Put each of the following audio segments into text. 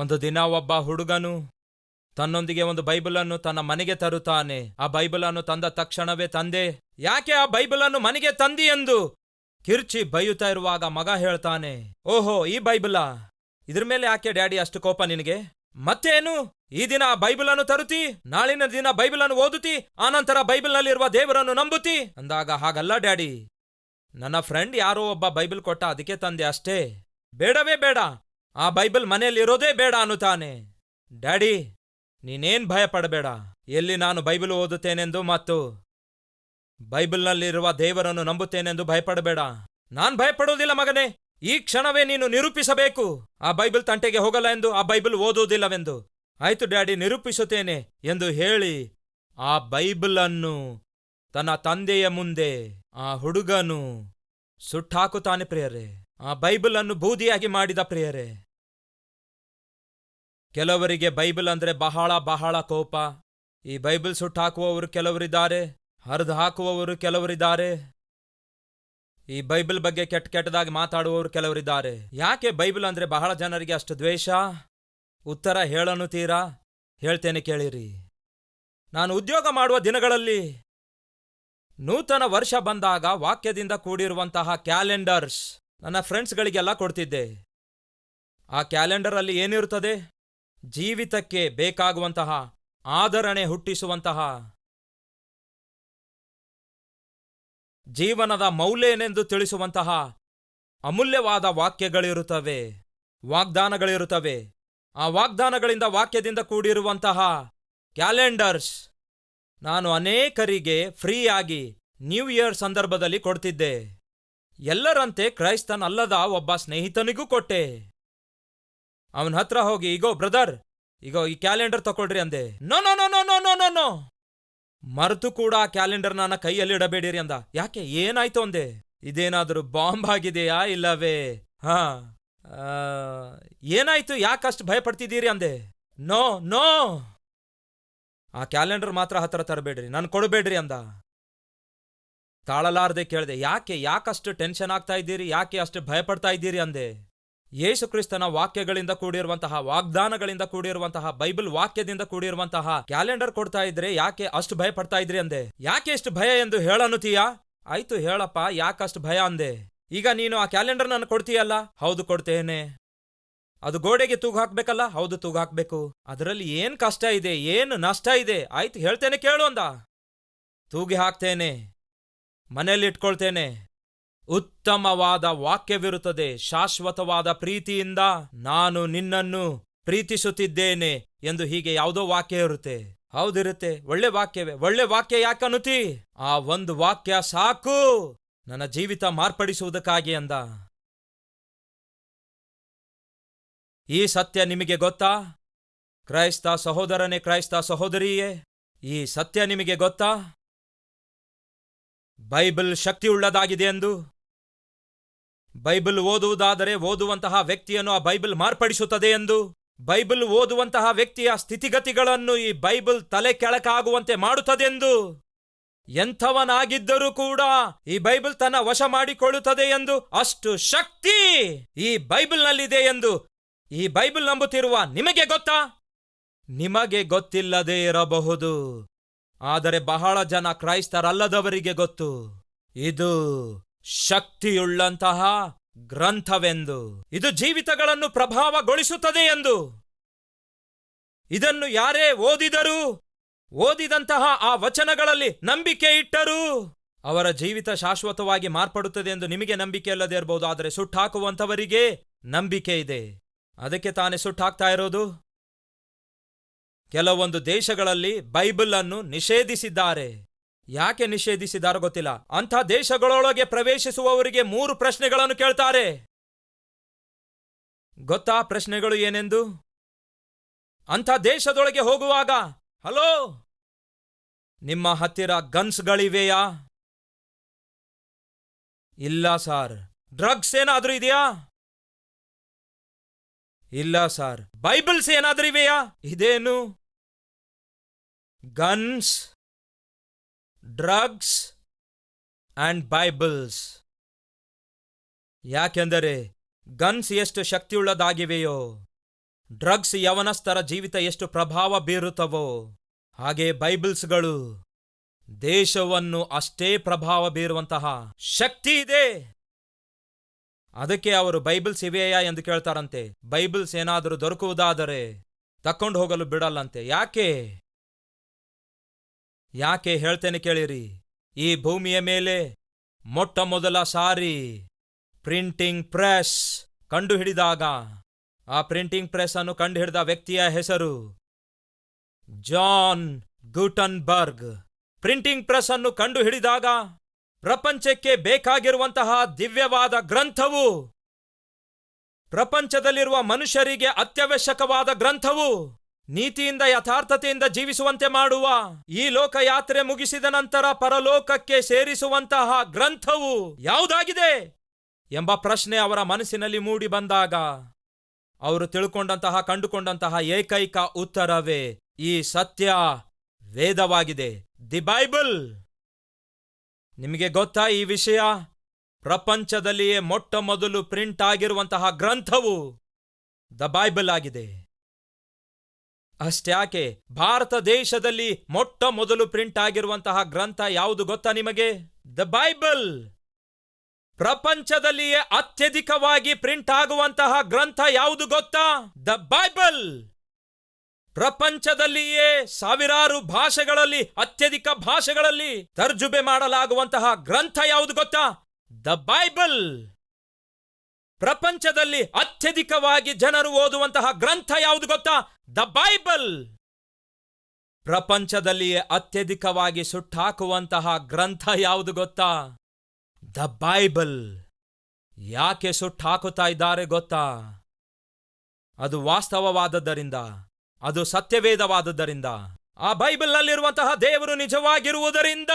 ಒಂದು ದಿನ ಒಬ್ಬ ಹುಡುಗನು ತನ್ನೊಂದಿಗೆ ಒಂದು ಬೈಬಲನ್ನು ತನ್ನ ಮನೆಗೆ ತರುತ್ತಾನೆ. ಆ ಬೈಬಲನ್ನು ತಂದ ತಕ್ಷಣವೇ ತಂದೆ, ಯಾಕೆ ಆ ಬೈಬಲನ್ನು ಮನೆಗೆ ತಂದಿ ಎಂದು? ಕಿರ್ಚಿ ಬೈಯುತ್ತಾ ಇರುವಾಗ ಮಗ ಹೇಳ್ತಾನೆ, ಓಹೋ, ಈ ಬೈಬಲ, ಇದ್ರ ಮೇಲೆ ಯಾಕೆ ಡ್ಯಾಡಿ ಅಷ್ಟು ಕೋಪ ನಿನಗೆ? ಮತ್ತೇನು? ಈ ದಿನ ಆ ಬೈಬಲನ್ನು ತರುತ್ತಿ, ನಾಳಿನ ದಿನ ಬೈಬಲನ್ನು ಓದುತ್ತಿ, ಆನಂತರ ಬೈಬಲ್ನಲ್ಲಿರುವ ದೇವರನ್ನು ನಂಬುತ್ತಿ? ಅಂದಾಗ, ಹಾಗಲ್ಲ ಡ್ಯಾಡಿ, ನನ್ನ ಫ್ರೆಂಡ್ ಯಾರೋ ಒಬ್ಬ ಬೈಬಲ್ ಕೊಟ್ಟ ಅದಕ್ಕೆ ತಂದೆ ಅಷ್ಟೇ. ಬೇಡವೇ ಬೇಡ ಆ ಬೈಬಲ್ ಮನೆಯಲ್ಲಿರೋದೇ ಬೇಡ ಅನ್ನುತ್ತಾನೆ. ಡ್ಯಾಡಿ, ನೀನೇನ್ ಭಯ ಪಡಬೇಡ ಎಲ್ಲಿ ನಾನು ಬೈಬಲ್ ಓದುತ್ತೇನೆಂದು ಮತ್ತು ಬೈಬಲ್ನಲ್ಲಿರುವ ದೇವರನ್ನು ನಂಬುತ್ತೇನೆಂದು ಭಯಪಡಬೇಡ. ನಾನ್ ಭಯಪಡೋದಿಲ್ಲ ಮಗನೇ. ಈ ಕ್ಷಣವೇ ನೀನು ನಿರೂಪಿಸಬೇಕು. ಆ ಬೈಬಲ್ ತಂಟೆಗೆ ಹೋಗಲ್ಲ ಎಂದು ಆ ಬೈಬಲ್ ಓದುವುದಿಲ್ಲವೆಂದು. ಆಯ್ತು ಡ್ಯಾಡಿ, ನಿರೂಪಿಸುತ್ತೇನೆ ಎಂದು ಹೇಳಿ ಆ ಬೈಬಲನ್ನು ತನ್ನ ತಂದೆಯ ಮುಂದೆ ಆ ಹುಡುಗನು ಸುಟ್ಟಾಕುತ್ತಾನೆ ಪ್ರಿಯರೇ. ಆ ಬೈಬಲ್ ಅನ್ನು ಬೂದಿಯಾಗಿ ಮಾಡಿದ ಪ್ರಿಯರೇ, ಕೆಲವರಿಗೆ ಬೈಬಲ್ ಅಂದ್ರೆ ಬಹಳ ಬಹಳ ಕೋಪ. ಈ ಬೈಬಲ್ ಸುಟ್ಟಾಕುವವರು ಕೆಲವರಿದ್ದಾರೆ, ಹರಿದು ಹಾಕುವವರು ಕೆಲವರಿದ್ದಾರೆ. ಈ ಬೈಬಲ್ ಬಗ್ಗೆ ಕೆಟ್ಟ ಕೆಟ್ಟದಾಗಿ ಮಾತಾಡುವವರು ಕೆಲವರಿದ್ದಾರೆ. ಯಾಕೆ ಬೈಬಲ್ ಅಂದ್ರೆ ಬಹಳ ಜನರಿಗೆ ಅಷ್ಟು ದ್ವೇಷ? ಉತ್ತರ ಹೇಳನ್ನುತ್ತೀರಾ ಹೇಳ್ತೇನೆ ಕೇಳಿರಿ. ನಾನು ಉದ್ಯೋಗ ಮಾಡುವ ದಿನಗಳಲ್ಲಿ ನೂತನ ವರ್ಷ ಬಂದಾಗ ವಾಕ್ಯದಿಂದ ಕೂಡಿರುವಂತಹ ಕ್ಯಾಲೆಂಡರ್ಸ್. ನನ್ನ ಫ್ರೆಂಡ್ಸ್ಗಳಿಗೆಲ್ಲ ಕೊಡ್ತಿದ್ದೆ. ಆ ಕ್ಯಾಲೆಂಡರಲ್ಲಿ ಏನಿರುತ್ತದೆ? ಜೀವಿತಕ್ಕೆ ಬೇಕಾಗುವಂತಹ ಆದರಣೆ ಹುಟ್ಟಿಸುವಂತಹ ಜೀವನದ ಮೌಲ್ಯನೆಂದು ತಿಳಿಸುವಂತಹ ಅಮೂಲ್ಯವಾದ ವಾಕ್ಯಗಳಿರುತ್ತವೆ, ವಾಗ್ದಾನಗಳಿರುತ್ತವೆ. ಆ ವಾಗ್ದಾನಗಳಿಂದ ವಾಕ್ಯದಿಂದ ಕೂಡಿರುವಂತಹ ಕ್ಯಾಲೆಂಡರ್ಸ್ ನಾನು ಅನೇಕರಿಗೆ ಫ್ರೀಯಾಗಿ ನ್ಯೂ ಇಯರ್ ಸಂದರ್ಭದಲ್ಲಿ ಕೊಡ್ತಿದ್ದೆ. ಎಲ್ಲರಂತೆ ಕ್ರೈಸ್ತನಲ್ಲದ ಒಬ್ಬ ಸ್ನೇಹಿತನಿಗೂ ಕೊಟ್ಟೆ. ಅವನ ಹತ್ರ ಹೋಗಿ ಈಗೋ ಬ್ರದರ್ ಈಗೋ ಈ ಕ್ಯಾಲೆಂಡರ್ ತಕೊಳ್ರಿ ಅಂದೆ. No no no no no no no. No ಮರೆತು ಕೂಡ ಆ ಕ್ಯಾಲೆಂಡರ್ ನನ್ನ ಕೈಯಲ್ಲಿ ಇಡಬೇಡಿರಿ ಅಂದ. ಯಾಕೆ, ಏನಾಯ್ತು ಅಂದೆ. ಇದೇನಾದರೂ ಬಾಂಬ್ ಆಗಿದೆಯಾ ಇಲ್ಲವೇ? ಹಾ. ಏನಾಯ್ತು ಯಾಕಷ್ಟು ಭಯಪಡ್ತಿದ್ದೀರಿ ಅಂದೆ. No no. ಆ ಕ್ಯಾಲೆಂಡರ್ ಮಾತ್ರ ಹತ್ರ ತರಬೇಡ್ರಿ, ನಾನು ಕೊಡಬೇಡ್ರಿ ಅಂದ. ತಾಳಲಾರದೆ ಕೇಳಿದೆ, ಯಾಕೆ, ಯಾಕಷ್ಟು ಟೆನ್ಷನ್ ಆಗ್ತಾ ಇದ್ದೀರಿ? ಯಾಕೆ ಅಷ್ಟು ಭಯಪಡ್ತಾ ಇದ್ದೀರಿ? ಅಂದೆ. ಯೇಸು ಕ್ರಿಸ್ತನ ವಾಕ್ಯಗಳಿಂದ ಕೂಡಿರುವಂತಹ, ವಾಗ್ದಾನಗಳಿಂದ ಕೂಡಿರುವಂತಹ, ಬೈಬಲ್ ವಾಕ್ಯದಿಂದ ಕೂಡಿರುವಂತಹ ಕ್ಯಾಲೆಂಡರ್ ಕೊಡ್ತಾ ಇದ್ರೆ ಯಾಕೆ ಅಷ್ಟು ಭಯ ಪಡ್ತಾ ಇದ್ರಿ ಅಂದೆ. ಯಾಕೆ ಎಷ್ಟು ಭಯ ಎಂದು ಹೇಳನ್ನುತ್ತೀಯಾ ಆಯ್ತು ಹೇಳಪ್ಪ, ಯಾಕಷ್ಟು ಭಯ? ಅಂದೆ. ಈಗ ನೀನು ಆ ಕ್ಯಾಲೆಂಡರ್ ನನ್ನ ಕೊಡ್ತೀಯಲ್ಲ? ಹೌದು, ಕೊಡ್ತೇನೆ. ಅದು ಗೋಡೆಗೆ ತೂಗು ಹಾಕ್ಬೇಕಲ್ಲ? ಹೌದು, ತೂಗು ಹಾಕ್ಬೇಕು. ಅದರಲ್ಲಿ ಏನ್ ಕಷ್ಟ ಇದೆ? ಏನು ನಷ್ಟ ಇದೆ? ಆಯ್ತು, ಹೇಳ್ತೇನೆ, ಕೇಳು ಅಂದ. ತೂಗಿ ಹಾಕ್ತೇನೆ. ಮನೆಯಲ್ಲಿ ಇಟ್ಕೊಳ್ತೇನೆ ಉತ್ತಮವಾದ ವಾಕ್ಯವಿರುತ್ತದೆ. ಶಾಶ್ವತವಾದ ಪ್ರೀತಿಯಿಂದ ನಾನು ನಿನ್ನನ್ನು ಪ್ರೀತಿಸುತ್ತಿದ್ದೇನೆ ಎಂದು ಹೀಗೆ ಯಾವುದೋ ವಾಕ್ಯ ಇರುತ್ತೆ. ಹೌದಿರುತ್ತೆ. ಒಳ್ಳೆ ವಾಕ್ಯವೇ. ಒಳ್ಳೆ ವಾಕ್ಯ ಯಾಕನ್ನುತ್ತಿ ಆ ಒಂದು ವಾಕ್ಯ ಸಾಕು. ನನ್ನ ಜೀವಿತ ಮಾರ್ಪಡಿಸುವುದಕ್ಕಾಗಿ ಅಂದ. ಈ ಸತ್ಯ ನಿಮಗೆ ಗೊತ್ತಾ? ಕ್ರೈಸ್ತ ಸಹೋದರನೇ, ಕ್ರೈಸ್ತ ಸಹೋದರಿಯೇ, ಈ ಸತ್ಯ ನಿಮಗೆ ಗೊತ್ತಾ? ಬೈಬಲ್ ಶಕ್ತಿಯುಳ್ಳದಾಗಿದೆ ಎಂದು? ಬೈಬಲ್ ಓದುವುದಾದರೆ ಓದುವಂತಹ ವ್ಯಕ್ತಿಯನ್ನು ಆ ಬೈಬಲ್ ಮಾರ್ಪಡಿಸುತ್ತದೆ ಎಂದು? ಬೈಬಲ್ ಓದುವಂತಹ ವ್ಯಕ್ತಿಯ ಸ್ಥಿತಿಗತಿಗಳನ್ನು ಈ ಬೈಬಲ್ ತಲೆ ಕೆಳಕಾಗುವಂತೆ ಮಾಡುತ್ತದೆಂದು? ಎಂಥವನಾಗಿದ್ದರೂ ಕೂಡ ಈ ಬೈಬಲ್ ತನ್ನ ವಶ ಮಾಡಿಕೊಳ್ಳುತ್ತದೆ ಎಂದು ಅಷ್ಟು ಶಕ್ತಿ ಈ ಬೈಬಲ್ನಲ್ಲಿದೆ ಎಂದು ಈ ಬೈಬಲ್ ನಂಬುತ್ತಿರುವ ನಿಮಗೆ ಗೊತ್ತಾ? ನಿಮಗೆ ಗೊತ್ತಿಲ್ಲದೇ ಇರಬಹುದು. ಆದರೆ ಬಹಳ ಜನ ಕ್ರೈಸ್ತರಲ್ಲದವರಿಗೆ ಗೊತ್ತು. ಇದು ಶಕ್ತಿಯುಳ್ಳಂತಹ ಗ್ರಂಥವೆಂದು. ಇದು ಜೀವಿತಗಳನ್ನು ಪ್ರಭಾವಗೊಳಿಸುತ್ತದೆ ಎಂದು. ಇದನ್ನು ಯಾರೇ ಓದಿದರೂ, ಓದಿದಂತಹ ಆ ವಚನಗಳಲ್ಲಿ ನಂಬಿಕೆ ಇಟ್ಟರೂ ಅವರ ಜೀವಿತ ಶಾಶ್ವತವಾಗಿ ಮಾರ್ಪಡುತ್ತದೆ ಎಂದು ನಿಮಗೆ ನಂಬಿಕೆ ಇಲ್ಲದೆ ಇರಬಹುದು, ಆದರೆ ಸುಟ್ಟಾಕುವಂಥವರಿಗೆ ನಂಬಿಕೆ ಇದೆ. ಅದಕ್ಕೆ ತಾನೇ ಸುಟ್ಟಾಕ್ತಾ ಇರೋದು? ಕೆಲವೊಂದು ದೇಶಗಳಲ್ಲಿ ಬೈಬಲ್ ಅನ್ನು ನಿಷೇಧಿಸಿದ್ದಾರೆ. ಯಾಕೆ ನಿಷೇಧಿಸಿದಾರೋ ಗೊತ್ತಿಲ್ಲ. ಅಂಥ ದೇಶಗಳೊಳಗೆ ಪ್ರವೇಶಿಸುವವರಿಗೆ ಮೂರು ಪ್ರಶ್ನೆಗಳನ್ನು ಕೇಳ್ತಾರೆ. ಗೊತ್ತಾ ಪ್ರಶ್ನೆಗಳು ಏನೆಂದು? ಅಂಥ ದೇಶದೊಳಗೆ ಹೋಗುವಾಗ, ಹಲೋ, ನಿಮ್ಮ ಹತ್ತಿರ ಗನ್ಸ್ಗಳಿವೆಯಾ? ಇಲ್ಲ ಸಾರ್. ಡ್ರಗ್ಸ್ ಏನಾದ್ರೂ ಇದೆಯಾ? ಇಲ್ಲ ಸಾರ್. ಬೈಬಲ್ಸ್ ಏನಾದರೂ ಇವೆಯಾ? ಇದೇನು? ಗನ್ಸ್ ಡ್ರಗ್ಸ್ ಅಂಡ್ ಬೈಬಲ್ಸ್ ಯಾಕೆಂದರೆ ಗನ್ಸ್ ಎಷ್ಟು ಶಕ್ತಿಯುಳ್ಳದಾಗಿವೆಯೋ ಡ್ರಗ್ಸ್ ಯವನಸ್ಥರ ಜೀವಿತ ಎಷ್ಟು ಪ್ರಭಾವ ಬೀರುತ್ತವೋ, ಹಾಗೆ ಬೈಬಲ್ಸ್ಗಳು ದೇಶವನ್ನು ಅಷ್ಟೇ ಪ್ರಭಾವ ಬೀರುವಂತಹ ಶಕ್ತಿ ಇದೆ. ಅದಕ್ಕೆ ಅವರು ಬೈಬಲ್ಸ್ ಇವೆಯಾ ಎಂದು ಕೇಳ್ತಾರಂತೆ. ಬೈಬಲ್ಸ್ ಏನಾದರೂ ದೊರಕುವುದಾದರೆ ತಕ್ಕೊಂಡು ಹೋಗಲು ಬಿಡಲ್ಲಂತೆ. ಯಾಕೆ? ಯಾಕೆ ಹೇಳ್ತೇನೆ ಕೇಳಿರಿ? ಈ ಭೂಮಿಯ ಮೇಲೆ ಮೊಟ್ಟ ಮೊದಲ ಸಾರಿ ಪ್ರಿಂಟಿಂಗ್ ಪ್ರೆಸ್ ಕಂಡುಹಿಡಿದಾಗ, ಆ ಪ್ರಿಂಟಿಂಗ್ ಪ್ರೆಸ್ ಅನ್ನು ಕಂಡುಹಿಡಿದ ವ್ಯಕ್ತಿಯ ಹೆಸರು ಜಾನ್ ಗುಟನ್ಬರ್ಗ್. ಪ್ರಿಂಟಿಂಗ್ ಪ್ರೆಸ್ ಅನ್ನು ಕಂಡುಹಿಡಿದಾಗ ಪ್ರಪಂಚಕ್ಕೆ ಬೇಕಾಗಿರುವಂತಹ ದಿವ್ಯವಾದ ಗ್ರಂಥವು, ಪ್ರಪಂಚದಲ್ಲಿರುವ ಮನುಷ್ಯರಿಗೆ ಅತ್ಯವಶ್ಯಕವಾದ ಗ್ರಂಥವು ನೀತಿಯಿಂದ ಯಥಾರ್ಥತೆಯಿಂದ ಜೀವಿಸುವಂತೆ ಮಾಡುವ ಈ ಲೋಕ ಯಾತ್ರೆ ಮುಗಿಸಿದ ನಂತರ ಪರಲೋಕಕ್ಕೆ ಸೇರಿಸುವಂತಹ ಗ್ರಂಥವು ಯಾವುದಾಗಿದೆ ಎಂಬ ಪ್ರಶ್ನೆ ಅವರ ಮನಸ್ಸಿನಲ್ಲಿ ಮೂಡಿ ಬಂದಾಗ ಅವರು ತಿಳ್ಕೊಂಡಂತಹ, ಕಂಡುಕೊಂಡಂತಹ ಏಕೈಕ ಉತ್ತರವೇ ಈ ಸತ್ಯ ವೇದವಾಗಿದೆ. The Bible. ನಿಮಗೆ ಗೊತ್ತಾ ಈ ವಿಷಯ? ಪ್ರಪಂಚದಲ್ಲಿಯೇ ಮೊಟ್ಟ ಮೊದಲು ಪ್ರಿಂಟ್ ಆಗಿರುವಂತಹ ಗ್ರಂಥವು ದ ಬೈಬಲ್ ಆಗಿದೆ. ಅಷ್ಟ್ಯಾಕೆ ಭಾರತ ದೇಶದಲ್ಲಿ ಮೊಟ್ಟ ಮೊದಲು ಪ್ರಿಂಟ್ ಆಗಿರುವಂತಹ ಗ್ರಂಥ ಯಾವುದು ಗೊತ್ತಾ ನಿಮಗೆ? ದ ಬೈಬಲ್ ಪ್ರಪಂಚದಲ್ಲಿಯೇ ಅತ್ಯಧಿಕವಾಗಿ ಪ್ರಿಂಟ್ ಆಗುವಂತಹ ಗ್ರಂಥ ಯಾವುದು ಗೊತ್ತಾ? ದ ಬೈಬಲ್ ಪ್ರಪಂಚದಲ್ಲಿಯೇ ಸಾವಿರಾರು ಭಾಷೆಗಳಲ್ಲಿ, ಅತ್ಯಧಿಕ ಭಾಷೆಗಳಲ್ಲಿ ತರ್ಜುಬೆ ಮಾಡಲಾಗುವಂತಹ ಗ್ರಂಥ ಯಾವುದು ಗೊತ್ತಾ? ದ ಬೈಬಲ್ ಪ್ರಪಂಚದಲ್ಲಿ ಅತ್ಯಧಿಕವಾಗಿ ಜನರು ಓದುವಂತಹ ಗ್ರಂಥ ಯಾವುದು ಗೊತ್ತಾ? ದ ಬೈಬಲ್ ಪ್ರಪಂಚದಲ್ಲಿಯೇ ಅತ್ಯಧಿಕವಾಗಿ ಸುಟ್ಟಾಕುವಂತಹ ಗ್ರಂಥ ಯಾವುದು ಗೊತ್ತಾ? ದ ಬೈಬಲ್ ಯಾಕೆ ಸುಟ್ಟಾಕುತ್ತಾ ಇದ್ದಾರೆ ಗೊತ್ತಾ? ಅದು ವಾಸ್ತವವಾದದ್ದರಿಂದ, ಅದು ಸತ್ಯವೇದವಾದದ್ದರಿಂದ, ಆ ಬೈಬಲ್ನಲ್ಲಿರುವಂತಹ ದೇವರು ನಿಜವಾಗಿರುವುದರಿಂದ,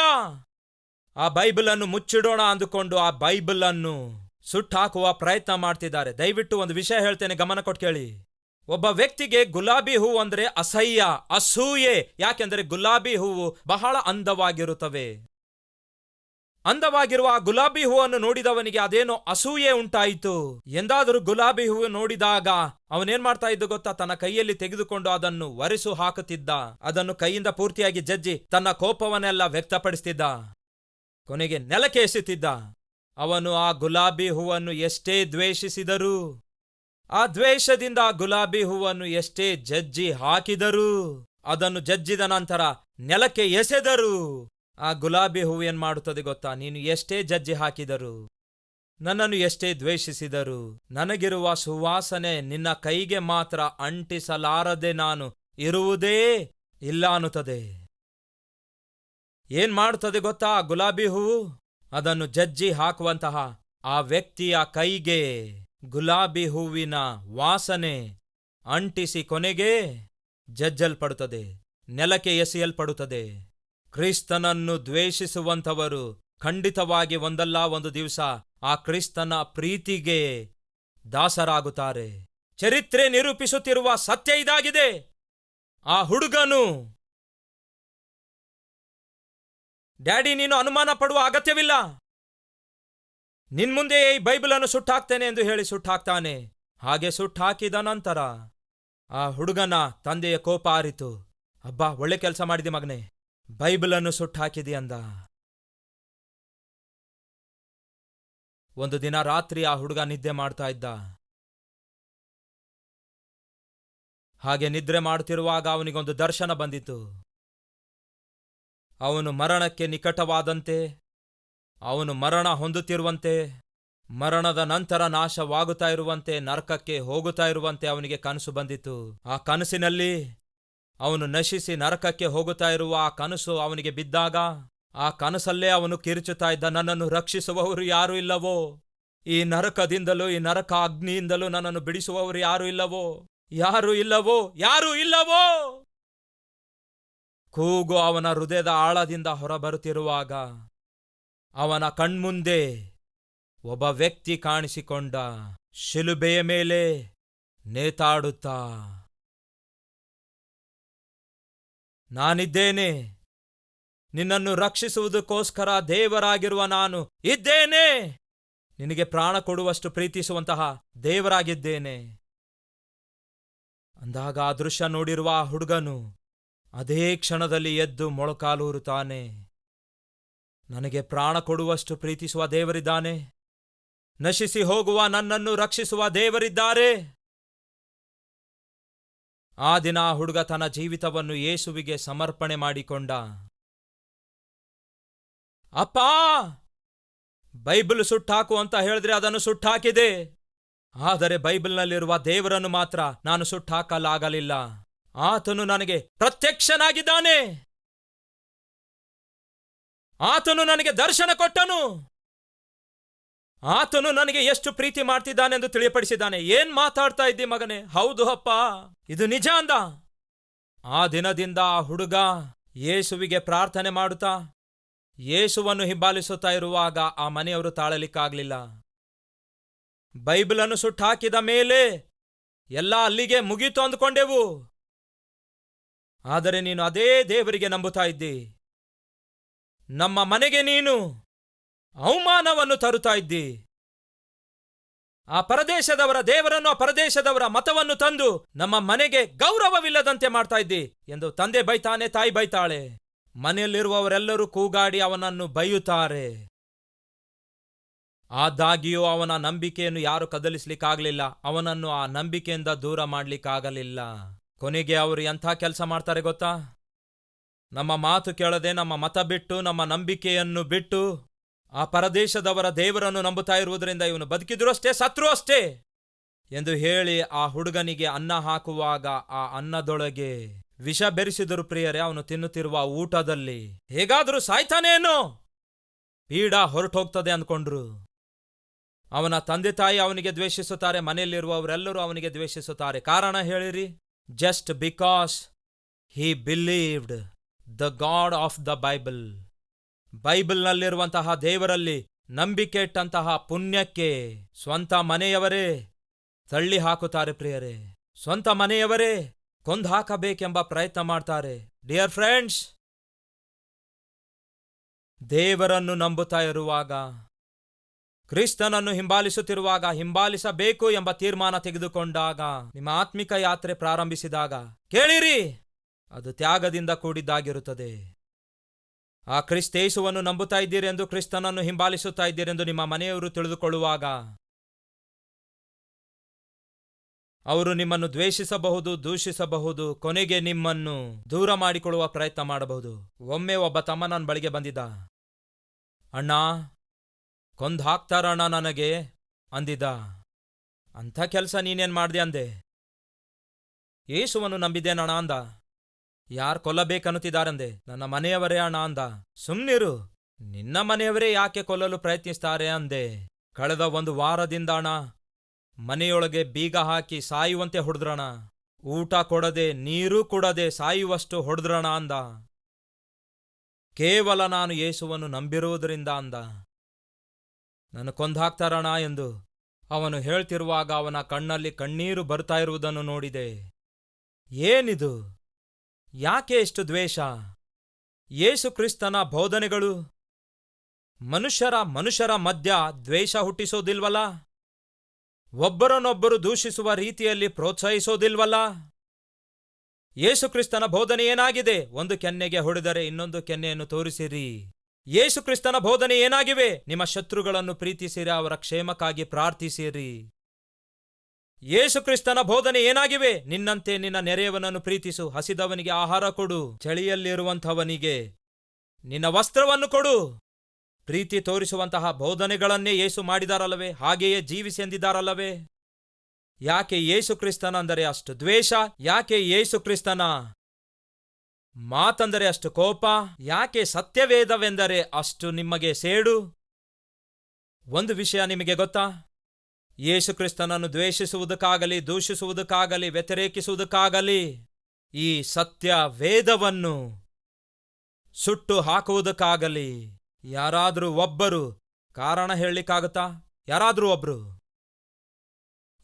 ಆ ಬೈಬಲ್ ಅನ್ನು ಮುಚ್ಚಿಡೋಣ ಅಂದುಕೊಂಡು ಆ ಬೈಬಲ್ ಅನ್ನು ಸುಟ್ಟಾಕುವ ಪ್ರಯತ್ನ ಮಾಡ್ತಿದ್ದಾರೆ. ದಯವಿಟ್ಟು ಒಂದು ವಿಷಯ ಹೇಳ್ತೇನೆ, ಗಮನ ಕೊಟ್ಟು ಕೇಳಿ. ಒಬ್ಬ ವ್ಯಕ್ತಿಗೆ ಗುಲಾಬಿ ಹೂವು ಅಂದ್ರೆ ಅಸಹ್ಯ, ಅಸೂಯೆ. ಯಾಕೆಂದರೆ ಗುಲಾಬಿ ಹೂವು ಬಹಳ ಅಂದವಾಗಿರುತ್ತವೆ. ಅಂದವಾಗಿರುವ ಆ ಗುಲಾಬಿ ಹೂವನ್ನು ನೋಡಿದವನಿಗೆ ಅದೇನೋ ಅಸೂಯೆ ಉಂಟಾಯಿತು. ಎಂದಾದರೂ ಗುಲಾಬಿ ಹೂವು ನೋಡಿದಾಗ ಅವನೇನ್ ಮಾಡ್ತಾ ಇದ್ದು ಗೊತ್ತಾ? ತನ್ನ ಕೈಯಲ್ಲಿ ತೆಗೆದುಕೊಂಡು ಅದನ್ನು ಒರೆಸು ಹಾಕುತ್ತಿದ್ದ. ಅದನ್ನು ಕೈಯಿಂದ ಪೂರ್ತಿಯಾಗಿ ಜಜ್ಜಿ ತನ್ನ ಕೋಪವನ್ನೆಲ್ಲ ವ್ಯಕ್ತಪಡಿಸ್ತಿದ್ದ. ಕೊನೆಗೆ ನೆಲಕ್ಕೆ ಎಸೆಯುತ್ತಿದ್ದ. ಅವನು ಆ ಗುಲಾಬಿ ಹೂವನ್ನು ಎಷ್ಟೇ ದ್ವೇಷಿಸಿದರೂ ಆ ದ್ವೇಷದಿಂದ ಗುಲಾಬಿ ಹೂವನ್ನು ಎಷ್ಟೇ ಜಜ್ಜಿ ಹಾಕಿದರೂ, ಅದನ್ನು ಜಜ್ಜಿದ ನಂತರ ನೆಲಕ್ಕೆ ಎಸೆದರು, ಆ ಗುಲಾಬಿ ಹೂವು ಏನ್ ಮಾಡುತ್ತದೆ ಗೊತ್ತಾ? ನೀನು ಎಷ್ಟೇ ಜಜ್ಜಿ ಹಾಕಿದರು, ನನ್ನನ್ನು ಎಷ್ಟೇ ದ್ವೇಷಿಸಿದರು, ನನಗಿರುವ ಸುವಾಸನೆ ನಿನ್ನ ಕೈಗೆ ಮಾತ್ರ ಅಂಟಿಸಲಾರದೆ ನಾನು ಇರುವುದೇ ಇಲ್ಲ ಅನ್ನುತ್ತದೆ. ಏನ್ ಮಾಡುತ್ತದೆ ಗೊತ್ತಾ ಗುಲಾಬಿ ಹೂವು ಅದನ್ನು ಜಜ್ಜಿ ಹಾಕುವಂತಹ ಆ ವ್ಯಕ್ತಿಯ ಕೈಗೆ. ಗುಲಾಬಿ ಹೂವಿನ ವಾಸನೆ ಅಂಟಿಸಿ ಕೊನೆಗೆ ಜಜ್ಜಲ್ಪಡುತ್ತದೆ, ನೆಲಕ್ಕೆ ಎಸೆಯಲ್ಪಡುತ್ತದೆ. ಕ್ರಿಸ್ತನನ್ನು ದ್ವೇಷಿಸುವಂಥವರು ಖಂಡಿತವಾಗಿ ಒಂದಲ್ಲ ಒಂದು ದಿವಸ ಆ ಕ್ರಿಸ್ತನ ಪ್ರೀತಿಗೆ ದಾಸರಾಗುತ್ತಾರೆ. ಚರಿತ್ರೆ ನಿರೂಪಿಸುತ್ತಿರುವ ಸತ್ಯ ಇದಾಗಿದೆ. ಆ ಹುಡುಗನು, ಡ್ಯಾಡಿ, ನೀನು ಅನುಮಾನ ಪಡುವ ಅಗತ್ಯವಿಲ್ಲ. ನಿನ್ ಮುಂದೆ ಈ ಬೈಬಲ್ ಅನ್ನು ಸುಟ್ಟಾಕ್ತೇನೆ ಎಂದು ಹೇಳಿ ಸುಟ್ಟಾಕ್ತಾನೆ. ಹಾಗೆ ಸುಟ್ಟಾಕಿದ ನಂತರ ಆ ಹುಡುಗನ ತಂದೆಯ ಕೋಪ ಆರಿತು. ಅಬ್ಬಾ, ಒಳ್ಳೆ ಕೆಲಸ ಮಾಡಿದೆ ಮಗನೇ. ಬೈಬಲ್ ಅನ್ನು ಸುಟ್ಟಾಕಿದಿ ಅಂದ. ಒಂದು ದಿನ ರಾತ್ರಿ ಆ ಹುಡುಗ ನಿದ್ದೆ ಮಾಡ್ತಾ ಇದ್ದ. ಹಾಗೆ ನಿದ್ರೆ ಮಾಡುತ್ತಿರುವಾಗ ಅವನಿಗೊಂದು ದರ್ಶನ ಬಂದಿತು. ಅವನು ಮರಣಕ್ಕೆ ನಿಕಟವಾದಂತೆ ಅವನು ಮರಣ ಹೊಂದುತ್ತಿರುವಂತೆ, ಮರಣದ ನಂತರ ನಾಶವಾಗುತ್ತಾ ಇರುವಂತೆ, ನರಕಕ್ಕೆ ಹೋಗುತ್ತಾ ಇರುವಂತೆ ಅವನಿಗೆ ಕನಸು ಬಂದಿತು. ಆ ಕನಸಿನಲ್ಲಿ ಅವನು ನಶಿಸಿ ನರಕಕ್ಕೆ ಹೋಗುತ್ತಾ ಇರುವ ಆ ಕನಸು ಅವನಿಗೆ ಬಿದ್ದಾಗ, ಆ ಕನಸಲ್ಲೇ ಅವನು ಕಿರುಚುತ್ತಾ ಇದ್ದ, ನನ್ನನ್ನು ರಕ್ಷಿಸುವವರು ಯಾರೂ ಇಲ್ಲವೋ? ಈ ನರಕದಿಂದಲೂ, ಈ ನರಕ ಅಗ್ನಿಯಿಂದಲೂ ನನ್ನನ್ನು ಬಿಡಿಸುವವರು ಯಾರೂ ಇಲ್ಲವೋ? ಯಾರೂ ಇಲ್ಲವೋ? ಯಾರೂ ಇಲ್ಲವೋ? ಕೂಗು ಅವನ ಹೃದಯದ ಆಳದಿಂದ ಹೊರಬರುತ್ತಿರುವಾಗ ಅವನ ಕಣ್ಮುಂದೆ ಒಬ್ಬ ವ್ಯಕ್ತಿ ಕಾಣಿಸಿಕೊಂಡ ಶಿಲುಬೆಯ ಮೇಲೆ ನೇತಾಡುತ್ತಾ, ನಾನಿದ್ದೇನೆ, ನಿನ್ನನ್ನು ರಕ್ಷಿಸುವುದಕ್ಕೋಸ್ಕರ ದೇವರಾಗಿರುವ ನಾನು ಇದ್ದೇನೆ. ನಿನಗೆ ಪ್ರಾಣ ಕೊಡುವಷ್ಟು ಪ್ರೀತಿಸುವಂತಹ ದೇವರಾಗಿದ್ದೇನೆ. ಅಂದಾಗ ಆ ದೃಶ್ಯ ನೋಡಿರುವ ಹುಡುಗನು ಅದೇ ಕ್ಷಣದಲ್ಲಿ ಎದ್ದು ಮೊಳಕಾಲೂರುತ್ತಾನೆ. ನನಗೆ ಪ್ರಾಣ ಕೊಡುವಷ್ಟು ಪ್ರೀತಿಸುವ ದೇವರಿದ್ದಾನೆ. ನಶಿಸಿ ಹೋಗುವ ನನ್ನನ್ನು ರಕ್ಷಿಸುವ ದೇವರಿದ್ದಾರೆ. ಆ ದಿನ ಹುಡುಗ ತನ್ನ ಜೀವಿತವನ್ನು ಯೇಸುವಿಗೆ ಸಮರ್ಪಣೆ ಮಾಡಿಕೊಂಡ. ಅಪ್ಪ! ಬೈಬಲ್ ಸುಟ್ಟಾಕು ಅಂತ ಹೇಳಿದ್ರೆ ಅದನ್ನು ಸುಟ್ಟಾಕಿದೆ. ಆದರೆ ಬೈಬಲ್ನಲ್ಲಿರುವ ದೇವರನ್ನು ಮಾತ್ರ ನಾನು ಸುಟ್ಟಾಕಲಾಗಲಿಲ್ಲ. ಆತನು ನನಗೆ ಪ್ರತ್ಯಕ್ಷನಾಗಿದ್ದಾನೆ. ಆತನು ನನಗೆ ದರ್ಶನ ಕೊಟ್ಟನು. ಆತನು ನನಗೆ ಎಷ್ಟು ಪ್ರೀತಿ ಮಾಡ್ತಿದ್ದಾನೆಂದು ತಿಳಿಯಪಡಿಸಿದ್ದಾನೆ. ಏನ್ ಮಾತಾಡ್ತಾ ಇದ್ದಿ ಮಗನೇ? ಹೌದು ಅಪ್ಪ, ಇದು ನಿಜ ಅಂದ. ಆ ದಿನದಿಂದ ಆ ಹುಡುಗ ಯೇಸುವಿಗೆ ಪ್ರಾರ್ಥನೆ ಮಾಡುತ್ತಾ, ಯೇಸುವನ್ನು ಹಿಂಬಾಲಿಸುತ್ತಾ ಇರುವಾಗ ಆ ಮನೆಯವರು ತಾಳಲಿಕ್ಕಾಗ್ಲಿಲ್ಲ. ಬೈಬಲನ್ನು ಸುಟ್ಟಾಕಿದ ಮೇಲೆ ಎಲ್ಲ ಅಲ್ಲಿಗೆ ಮುಗೀತು ಅಂದುಕೊಂಡೆವು ಆದರೆ ನೀನು ಅದೇ ದೇವರಿಗೆ ನಂಬುತ್ತಾ ಇದ್ದಿ. ನಮ್ಮ ಮನೆಗೆ ನೀನು ಅವಮಾನವನ್ನು ತರುತ್ತಾ ಇದ್ದಿ. ಆ ಪರದೇಶದವರ ದೇವರನ್ನು, ಆ ಪರದೇಶದವರ ಮತವನ್ನು ತಂದು ನಮ್ಮ ಮನೆಗೆ ಗೌರವವಿಲ್ಲದಂತೆ ಮಾಡ್ತಾ ಇದ್ದಿ ಎಂದು ತಂದೆ ಬೈತಾನೆ, ತಾಯಿ ಬೈತಾಳೆ. ಮನೆಯಲ್ಲಿರುವವರೆಲ್ಲರೂ ಕೂಗಾಡಿ ಅವನನ್ನು ಬೈಯುತ್ತಾರೆ. ಆದಾಗ್ಯೂ ಅವನ ನಂಬಿಕೆಯನ್ನು ಯಾರು ಕದಲಿಸ್ಲಿಕ್ಕಾಗ್ಲಿಲ್ಲ. ಅವನನ್ನು ಆ ನಂಬಿಕೆಯಿಂದ ದೂರ ಮಾಡ್ಲಿಕ್ಕಾಗಲಿಲ್ಲ. ಕೊನೆಗೆ ಅವರು ಎಂಥ ಕೆಲಸ ಮಾಡ್ತಾರೆ ಗೊತ್ತಾ? ನಮ್ಮ ಮಾತು ಕೇಳದೆ ನಮ್ಮ ಮತ ಬಿಟ್ಟು, ನಮ್ಮ ನಂಬಿಕೆಯನ್ನು ಬಿಟ್ಟು, ಆ ಪರದೇಶದವರ ದೇವರನ್ನು ನಂಬುತ್ತಾ ಇರುವುದರಿಂದ ಇವನು ಬದುಕಿದ್ರು ಅಷ್ಟೇ, ಸತ್ರು ಅಷ್ಟೇ ಎಂದು ಹೇಳಿ ಆ ಹುಡುಗನಿಗೆ ಅನ್ನ ಹಾಕುವಾಗ ಆ ಅನ್ನದೊಳಗೆ ವಿಷ ಬೆರೆಸಿದರು ಪ್ರಿಯರೇ, ಅವನು ತಿನ್ನುತ್ತಿರುವ ಊಟದಲ್ಲಿ. ಹೇಗಾದರೂ ಸಾಯ್ತಾನೇನು ಪೀಡ ಹೊರಟೋಗ್ತದೆ ಅಂದ್ಕೊಂಡ್ರು. ಅವನ ತಂದೆ ತಾಯಿ ಅವನಿಗೆ ದ್ವೇಷಿಸುತ್ತಾರೆ, ಮನೆಯಲ್ಲಿರುವವರೆಲ್ಲರೂ ಅವನಿಗೆ ದ್ವೇಷಿಸುತ್ತಾರೆ. ಕಾರಣ ಹೇಳಿರಿ just because he believed the god of the Bible ಬೈಬಲ್ನಲ್ಲಿರುವಂತಹ ದೇವರಲ್ಲಿ ನಂಬಿಕೆ ಇಟ್ಟಂತಹ ಪುಣ್ಯಕ್ಕೆ ಸ್ವಂತ ಮನೆಯವರೇ ತಳ್ಳಿ ಹಾಕುತ್ತಾರೆ ಪ್ರಿಯರೇ. ಸ್ವಂತ ಮನೆಯವರೇ ಕೊಂದು ಹಾಕಬೇಕೆಂಬ ಪ್ರಯತ್ನ ಮಾಡ್ತಾರೆ. ಡಿಯರ್ ಫ್ರೆಂಡ್ಸ್ ದೇವರನ್ನು ನಂಬುತ್ತಾ ಇರುವಾಗ, ಕ್ರಿಸ್ತನನ್ನು ಹಿಂಬಾಲಿಸುತ್ತಿರುವಾಗ ಹಿಂಬಾಲಿಸಬೇಕು ಎಂಬ ತೀರ್ಮಾನ ತೆಗೆದುಕೊಂಡಾಗ, ನಿಮ್ಮ ಆತ್ಮಿಕ ಯಾತ್ರೆ ಪ್ರಾರಂಭಿಸಿದಾಗ, ಕೇಳಿರಿ. ಅದು ತ್ಯಾಗದಿಂದ ಕೂಡಿದ್ದಾಗಿರುತ್ತದೆ. ಆ ಕ್ರಿಸ್ತೇಸುವನ್ನು ನಂಬುತ್ತಾ ಇದ್ದೀರೆಂದು ಕ್ರಿಸ್ತನನ್ನು ಹಿಂಬಾಲಿಸುತ್ತಾ ಇದ್ದೀರೆಂದು ನಿಮ್ಮ ಮನೆಯವರು ತಿಳಿದುಕೊಳ್ಳುವಾಗ ಅವರು ನಿಮ್ಮನ್ನು ದ್ವೇಷಿಸಬಹುದು, ದೂಷಿಸಬಹುದು, ಕೊನೆಗೆ ನಿಮ್ಮನ್ನು ದೂರ ಮಾಡಿಕೊಳ್ಳುವ ಪ್ರಯತ್ನ ಮಾಡಬಹುದು. ಒಮ್ಮೆ ಒಬ್ಬ ತಮ್ಮ ನನ್ನ ಬಳಿಗೆ ಬಂದಿದ್ದ. ಅಣ್ಣ, ಕೊಂದು ಹಾಕ್ತಾರಣ್ಣ ನನಗೆ? ಅಂದಿದ್ದ. ಅಂಥ ಕೆಲಸ ನೀನೇನ್ ಮಾಡ್ದೆ ಅಂದೆ? ಯೇಸುವನ್ನು ನಂಬಿದ್ದೇನಣ್ಣ, ಅಂದ. ಯಾರ್ ಕೊಲ್ಲಬೇಕನ್ನುತ್ತಿದ್ದಾರಂದೆ? ನನ್ನ ಮನೆಯವರೇ ಅಣ್ಣ ಅಂದ. ಸುಮ್ನಿರು. ನಿನ್ನ ಮನೆಯವರೇ ಯಾಕೆ ಕೊಲ್ಲಲು ಪ್ರಯತ್ನಿಸ್ತಾರೆ ಅಂದೆ. ಕಳೆದ ಒಂದು ವಾರದಿಂದ ಅಣ್ಣ, ಮನೆಯೊಳಗೆ ಬೀಗ ಹಾಕಿ ಸಾಯುವಂತೆ ಹೊಡೆದ್ರಣ ಊಟ ಕೊಡದೆ, ನೀರೂ ಕೊಡದೆ ಸಾಯುವಷ್ಟು ಹೊಡೆದ್ರಣ ಅಂದ. ಕೇವಲ ನಾನು ಯೇಸುವನ್ನು ನಂಬಿರುವುದರಿಂದ ಅಂದ. ನಾನು ಕೊಂದಾಕ್ತಾರಣ ಎಂದು ಅವನು ಹೇಳ್ತಿರುವಾಗ ಅವನ ಕಣ್ಣಲ್ಲಿ ಕಣ್ಣೀರು ಬರ್ತಾ ಇರುವುದನ್ನು ನೋಡಿದೆ. ಏನಿದು? ಯಾಕೆ ಇಷ್ಟು ದ್ವೇಷ? ಯೇಸುಕ್ರಿಸ್ತನ ಬೋಧನೆಗಳು? ಮನುಷ್ಯರ ಮನುಷ್ಯರ ಮಧ್ಯ ದ್ವೇಷ ಹುಟ್ಟಿಸೋದಿಲ್ವಲ್ಲ? ಒಬ್ಬರನ್ನೊಬ್ಬರು ದೂಷಿಸುವ ರೀತಿಯಲ್ಲಿ ಪ್ರೋತ್ಸಾಹಿಸೋದಿಲ್ವಲ್ಲ? ಯೇಸುಕ್ರಿಸ್ತನ ಬೋಧನೆ ಏನಾಗಿದೆ? ಒಂದು ಕೆನ್ನೆಗೆ ಹೊಡೆದರೆ ಇನ್ನೊಂದು ಕೆನ್ನೆಯನ್ನು ತೋರಿಸಿರಿ. ಯೇಸುಕ್ರಿಸ್ತನ ಬೋಧನೆ ಏನಾಗಿವೆ? ನಿಮ್ಮ ಶತ್ರುಗಳನ್ನು ಪ್ರೀತಿಸಿರಿ, ಅವರ ಕ್ಷೇಮಕ್ಕಾಗಿ ಪ್ರಾರ್ಥಿಸಿರಿ. ಯೇಸುಕ್ರಿಸ್ತನ ಬೋಧನೆ ಏನಾಗಿವೆ? ನಿನ್ನಂತೆ ನಿನ್ನ ನೆರೆಯವನನ್ನು ಪ್ರೀತಿಸು, ಹಸಿದವನಿಗೆ ಆಹಾರ ಕೊಡು, ಚಳಿಯಲ್ಲಿರುವಂಥವನಿಗೆ ನಿನ್ನ ವಸ್ತ್ರವನ್ನು ಕೊಡು. ಪ್ರೀತಿ ತೋರಿಸುವಂತಹ ಬೋಧನೆಗಳನ್ನೇ ಯೇಸು ಮಾಡಿದಾರಲ್ಲವೇ? ಹಾಗೆಯೇ ಜೀವಿಸಿ ಎಂದಿದ್ದಾರಲ್ಲವೇ ಯಾಕೆ ಯೇಸು ಕ್ರಿಸ್ತನ ಅಂದರೆ ಅಷ್ಟು ದ್ವೇಷ? ಯಾಕೆ ಯೇಸು ಕ್ರಿಸ್ತನ ಮಾತಂದರೆ ಅಷ್ಟು ಕೋಪ? ಯಾಕೆ ಸತ್ಯವೇದವೆಂದರೆ ಅಷ್ಟು ನಿಮಗೆ ಸೇಡು? ಒಂದು ವಿಷಯ ನಿಮಗೆ ಗೊತ್ತಾ? ಯೇಸು ಕ್ರಿಸ್ತನನ್ನು ದ್ವೇಷಿಸುವುದಕ್ಕಾಗಲಿ, ದೂಷಿಸುವುದಕ್ಕಾಗಲಿ, ವ್ಯತಿರೇಕಿಸುವುದಕ್ಕಾಗಲಿ, ಈ ಸತ್ಯ ವೇದವನ್ನು ಸುಟ್ಟು ಹಾಕುವುದಕ್ಕಾಗಲಿ, ಯಾರಾದರೂ ಒಬ್ಬರು ಕಾರಣ ಹೇಳಲಿಕ್ಕಾಗುತ್ತಾ? ಯಾರಾದರೂ ಒಬ್ರು?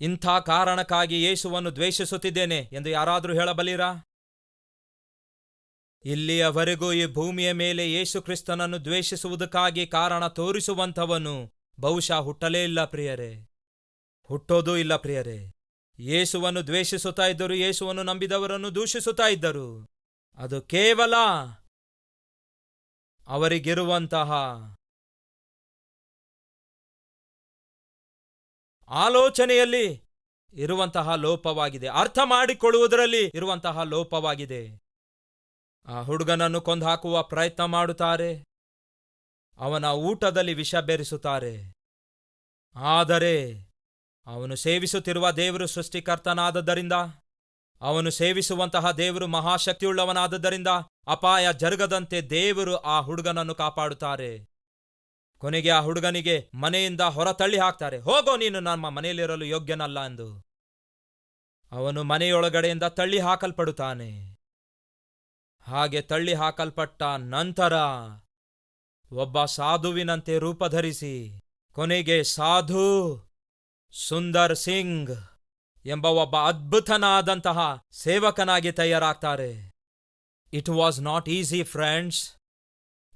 ಇಂಥ ಕಾರಣಕ್ಕಾಗಿ ಯೇಸುವನ್ನು ದ್ವೇಷಿಸುತ್ತಿದ್ದೇನೆ ಎಂದು ಯಾರಾದರೂ ಹೇಳಬಲ್ಲೀರಾ? ಇಲ್ಲಿಯವರೆಗೂ ಈ ಭೂಮಿಯ ಮೇಲೆ ಯೇಸುಕ್ರಿಸ್ತನನ್ನು ದ್ವೇಷಿಸುವುದಕ್ಕಾಗಿ ಕಾರಣ ತೋರಿಸುವಂಥವನು ಬಹುಶಃ ಹುಟ್ಟಲೇ ಇಲ್ಲ, ಪ್ರಿಯರೇ. ಹುಟ್ಟೋದೂ ಇಲ್ಲ ಪ್ರಿಯರೇ. ಯೇಸುವನ್ನು ದ್ವೇಷಿಸುತ್ತಾ ಇದ್ದರು, ಯೇಸುವನ್ನು ನಂಬಿದವರನ್ನು ದೂಷಿಸುತ್ತಾ ಇದ್ದರು. ಅದು ಕೇವಲ ಅವರಿಗಿರುವಂತಹ ಆಲೋಚನೆಯಲ್ಲಿ ಇರುವಂತಹ ಲೋಪವಾಗಿದೆ. ಅರ್ಥ ಮಾಡಿಕೊಳ್ಳುವುದರಲ್ಲಿ ಇರುವಂತಹ ಲೋಪವಾಗಿದೆ. ಆ ಹುಡುಗನನ್ನು ಕೊಂದು ಹಾಕುವ ಪ್ರಯತ್ನ ಮಾಡುತ್ತಾರೆ. ಅವನ ಊಟದಲ್ಲಿ ವಿಷ ಬೆರೆಸುತ್ತಾರೆ. ಆದರೆ ಅವನು ಸೇವಿಸುತ್ತಿರುವ ದೇವರು ಸೃಷ್ಟಿಕರ್ತನಾದದ್ದರಿಂದ, ಅವನು ಸೇವಿಸುವಂತಹ ದೇವರು ಮಹಾಶಕ್ತಿಯುಳ್ಳವನಾದದ್ದರಿಂದ ಅಪಾಯ ಜರುಗದಂತೆ ದೇವರು ಆ ಹುಡುಗನನ್ನು ಕಾಪಾಡುತ್ತಾರೆ. ಕೊನೆಗೆ ಆ ಹುಡುಗನಿಗೆ ಮನೆಯಿಂದ ಹೊರತಳ್ಳಿ ಹಾಕ್ತಾರೆ, ಹೋಗೋ ನೀನು ನಮ್ಮ ಮನೆಯಲ್ಲಿರಲು ಯೋಗ್ಯನಲ್ಲ ಎಂದು. ಅವನು ಮನೆಯೊಳಗಡೆಯಿಂದ ತಳ್ಳಿ ಹಾಕಲ್ಪಡುತ್ತಾನೆ. ಹಾಗೆ ತಳ್ಳಿ ಹಾಕಲ್ಪಟ್ಟ ನಂತರ ಒಬ್ಬ ಸಾಧುವಿನಂತೆ ರೂಪಧರಿಸಿ ಕೊನೆಗೆ ಸಾಧು ಸುಂದರ್ ಸಿಂಗ್ ಎಂಬ ಒಬ್ಬ ಅದ್ಭುತನಾದಂತಹ ಸೇವಕನಾಗಿ ತಯಾರಾಗ್ತಾರೆ. It was not easy friends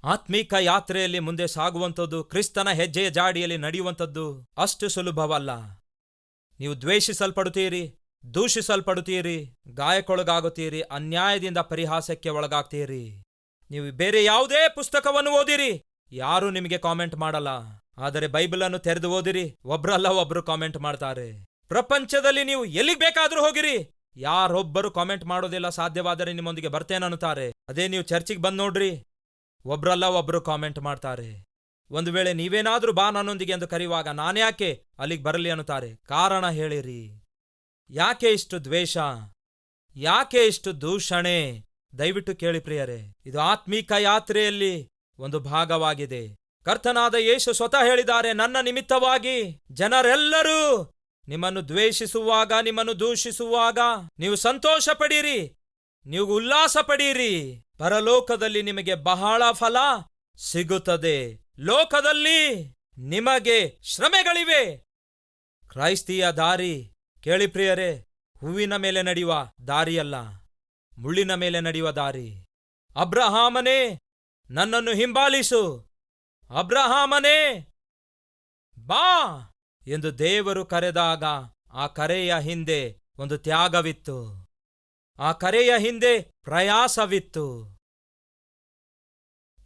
ಆತ್ಮೀಕ ಯಾತ್ರೆಯಲ್ಲಿ ಮುಂದೆ ಸಾಗುವಂಥದ್ದು ಕ್ರಿಸ್ತನ ಹೆಜ್ಜೆಯ ಜಾಡಿಯಲ್ಲಿ ನಡೆಯುವಂಥದ್ದು ಅಷ್ಟು ಸುಲಭವಲ್ಲ. ನೀವು ದ್ವೇಷಿಸಲ್ಪಡುತ್ತೀರಿ, ದೂಷಿಸಲ್ಪಡುತ್ತೀರಿ, ಗಾಯಕ್ಕೊಳಗಾಗುತ್ತೀರಿ, ಅನ್ಯಾಯದಿಂದ ಪರಿಹಾಸಕ್ಕೆ ಒಳಗಾಗ್ತೀರಿ. ನೀವು ಬೇರೆ ಯಾವುದೇ ಪುಸ್ತಕವನ್ನು ಓದಿರಿ, ಯಾರೂ ನಿಮಗೆ ಕಾಮೆಂಟ್ ಮಾಡಲ್ಲ. ಆದರೆ ಬೈಬಲನ್ನು ತೆರೆದು ಓದಿರಿ. ಒಬ್ರಲ್ಲ ಒಬ್ರು ಕಾಮೆಂಟ್ ಮಾಡ್ತಾರೆ. ಪ್ರಪಂಚದಲ್ಲಿ ನೀವು ಎಲ್ಲಿಗೆ ಬೇಕಾದ್ರೂ ಹೋಗಿರಿ. ಯಾರೊಬ್ಬರು ಕಾಮೆಂಟ್ ಮಾಡೋದಿಲ್ಲ, ಸಾಧ್ಯವಾದರೆ ನಿಮ್ಮೊಂದಿಗೆ ಬರ್ತೇನನ್ನುತ್ತಾರೆ ಅದೇ ನೀವು ಚರ್ಚಿಗೆ ಬಂದ್ ನೋಡ್ರಿ. ಒಬ್ರಲ್ಲ ಒಬ್ರು ಕಾಮೆಂಟ್ ಮಾಡ್ತಾರೆ. ಒಂದು ವೇಳೆ ನೀವೇನಾದ್ರೂ ಬಾ ನನ್ನೊಂದಿಗೆ ಎಂದು ಕರೆಯುವಾಗ ನಾನ್ಯಾಕೆ ಅಲ್ಲಿಗೆ ಬರಲಿ ಅನ್ನುತ್ತಾರೆ. ಕಾರಣ ಹೇಳಿರಿ. ಯಾಕೆ ಇಷ್ಟು ದ್ವೇಷ? ಯಾಕೆ ಇಷ್ಟು ದೂಷಣೆ? ದಯವಿಟ್ಟು ಕೇಳಿ ಪ್ರಿಯರೇ, ಇದು ಆತ್ಮೀಕ ಯಾತ್ರೆಯಲ್ಲಿ ಒಂದು ಭಾಗವಾಗಿದೆ. ಕರ್ತನಾದ ಯೇಸು ಸ್ವತಃ ಹೇಳಿದ್ದಾರೆ, ನನ್ನ ನಿಮಿತ್ತವಾಗಿ ಜನರೆಲ್ಲರೂ ನಿಮ್ಮನ್ನು ದ್ವೇಷಿಸುವಾಗ, ನಿಮ್ಮನ್ನು ದೂಷಿಸುವಾಗ ನೀವು ಸಂತೋಷ ಪಡೀರಿ ನೀವು ಉಲ್ಲಾಸ ಪಡೀರಿ ಪರಲೋಕದಲ್ಲಿ ನಿಮಗೆ ಬಹಳ ಫಲ ಸಿಗುತ್ತದೆ. ಲೋಕದಲ್ಲಿ ನಿಮಗೆ ಶ್ರಮೆಗಳಿವೆ. ಕ್ರೈಸ್ತಿಯ ದಾರಿ, ಕೇಳಿ ಪ್ರಿಯರೇ, ಹೂವಿನ ಮೇಲೆ ನಡೆಯುವ ದಾರಿಯಲ್ಲ, ಮುಳ್ಳಿನ ಮೇಲೆ ನಡೆಯುವ ದಾರಿ. ಅಬ್ರಹಾಮನೇ ನನ್ನನ್ನು ಹಿಂಬಾಲಿಸು. ಅಬ್ರಹಾಮನೇ, ಬಾ ಎಂದು ದೇವರು ಕರೆದಾಗ ಆ ಕರೆಯ ಹಿಂದೆ ಒಂದು ತ್ಯಾಗವಿತ್ತು. ಆ ಕರೆಯ ಹಿಂದೆ ಪ್ರಯಾಸವಿತ್ತು.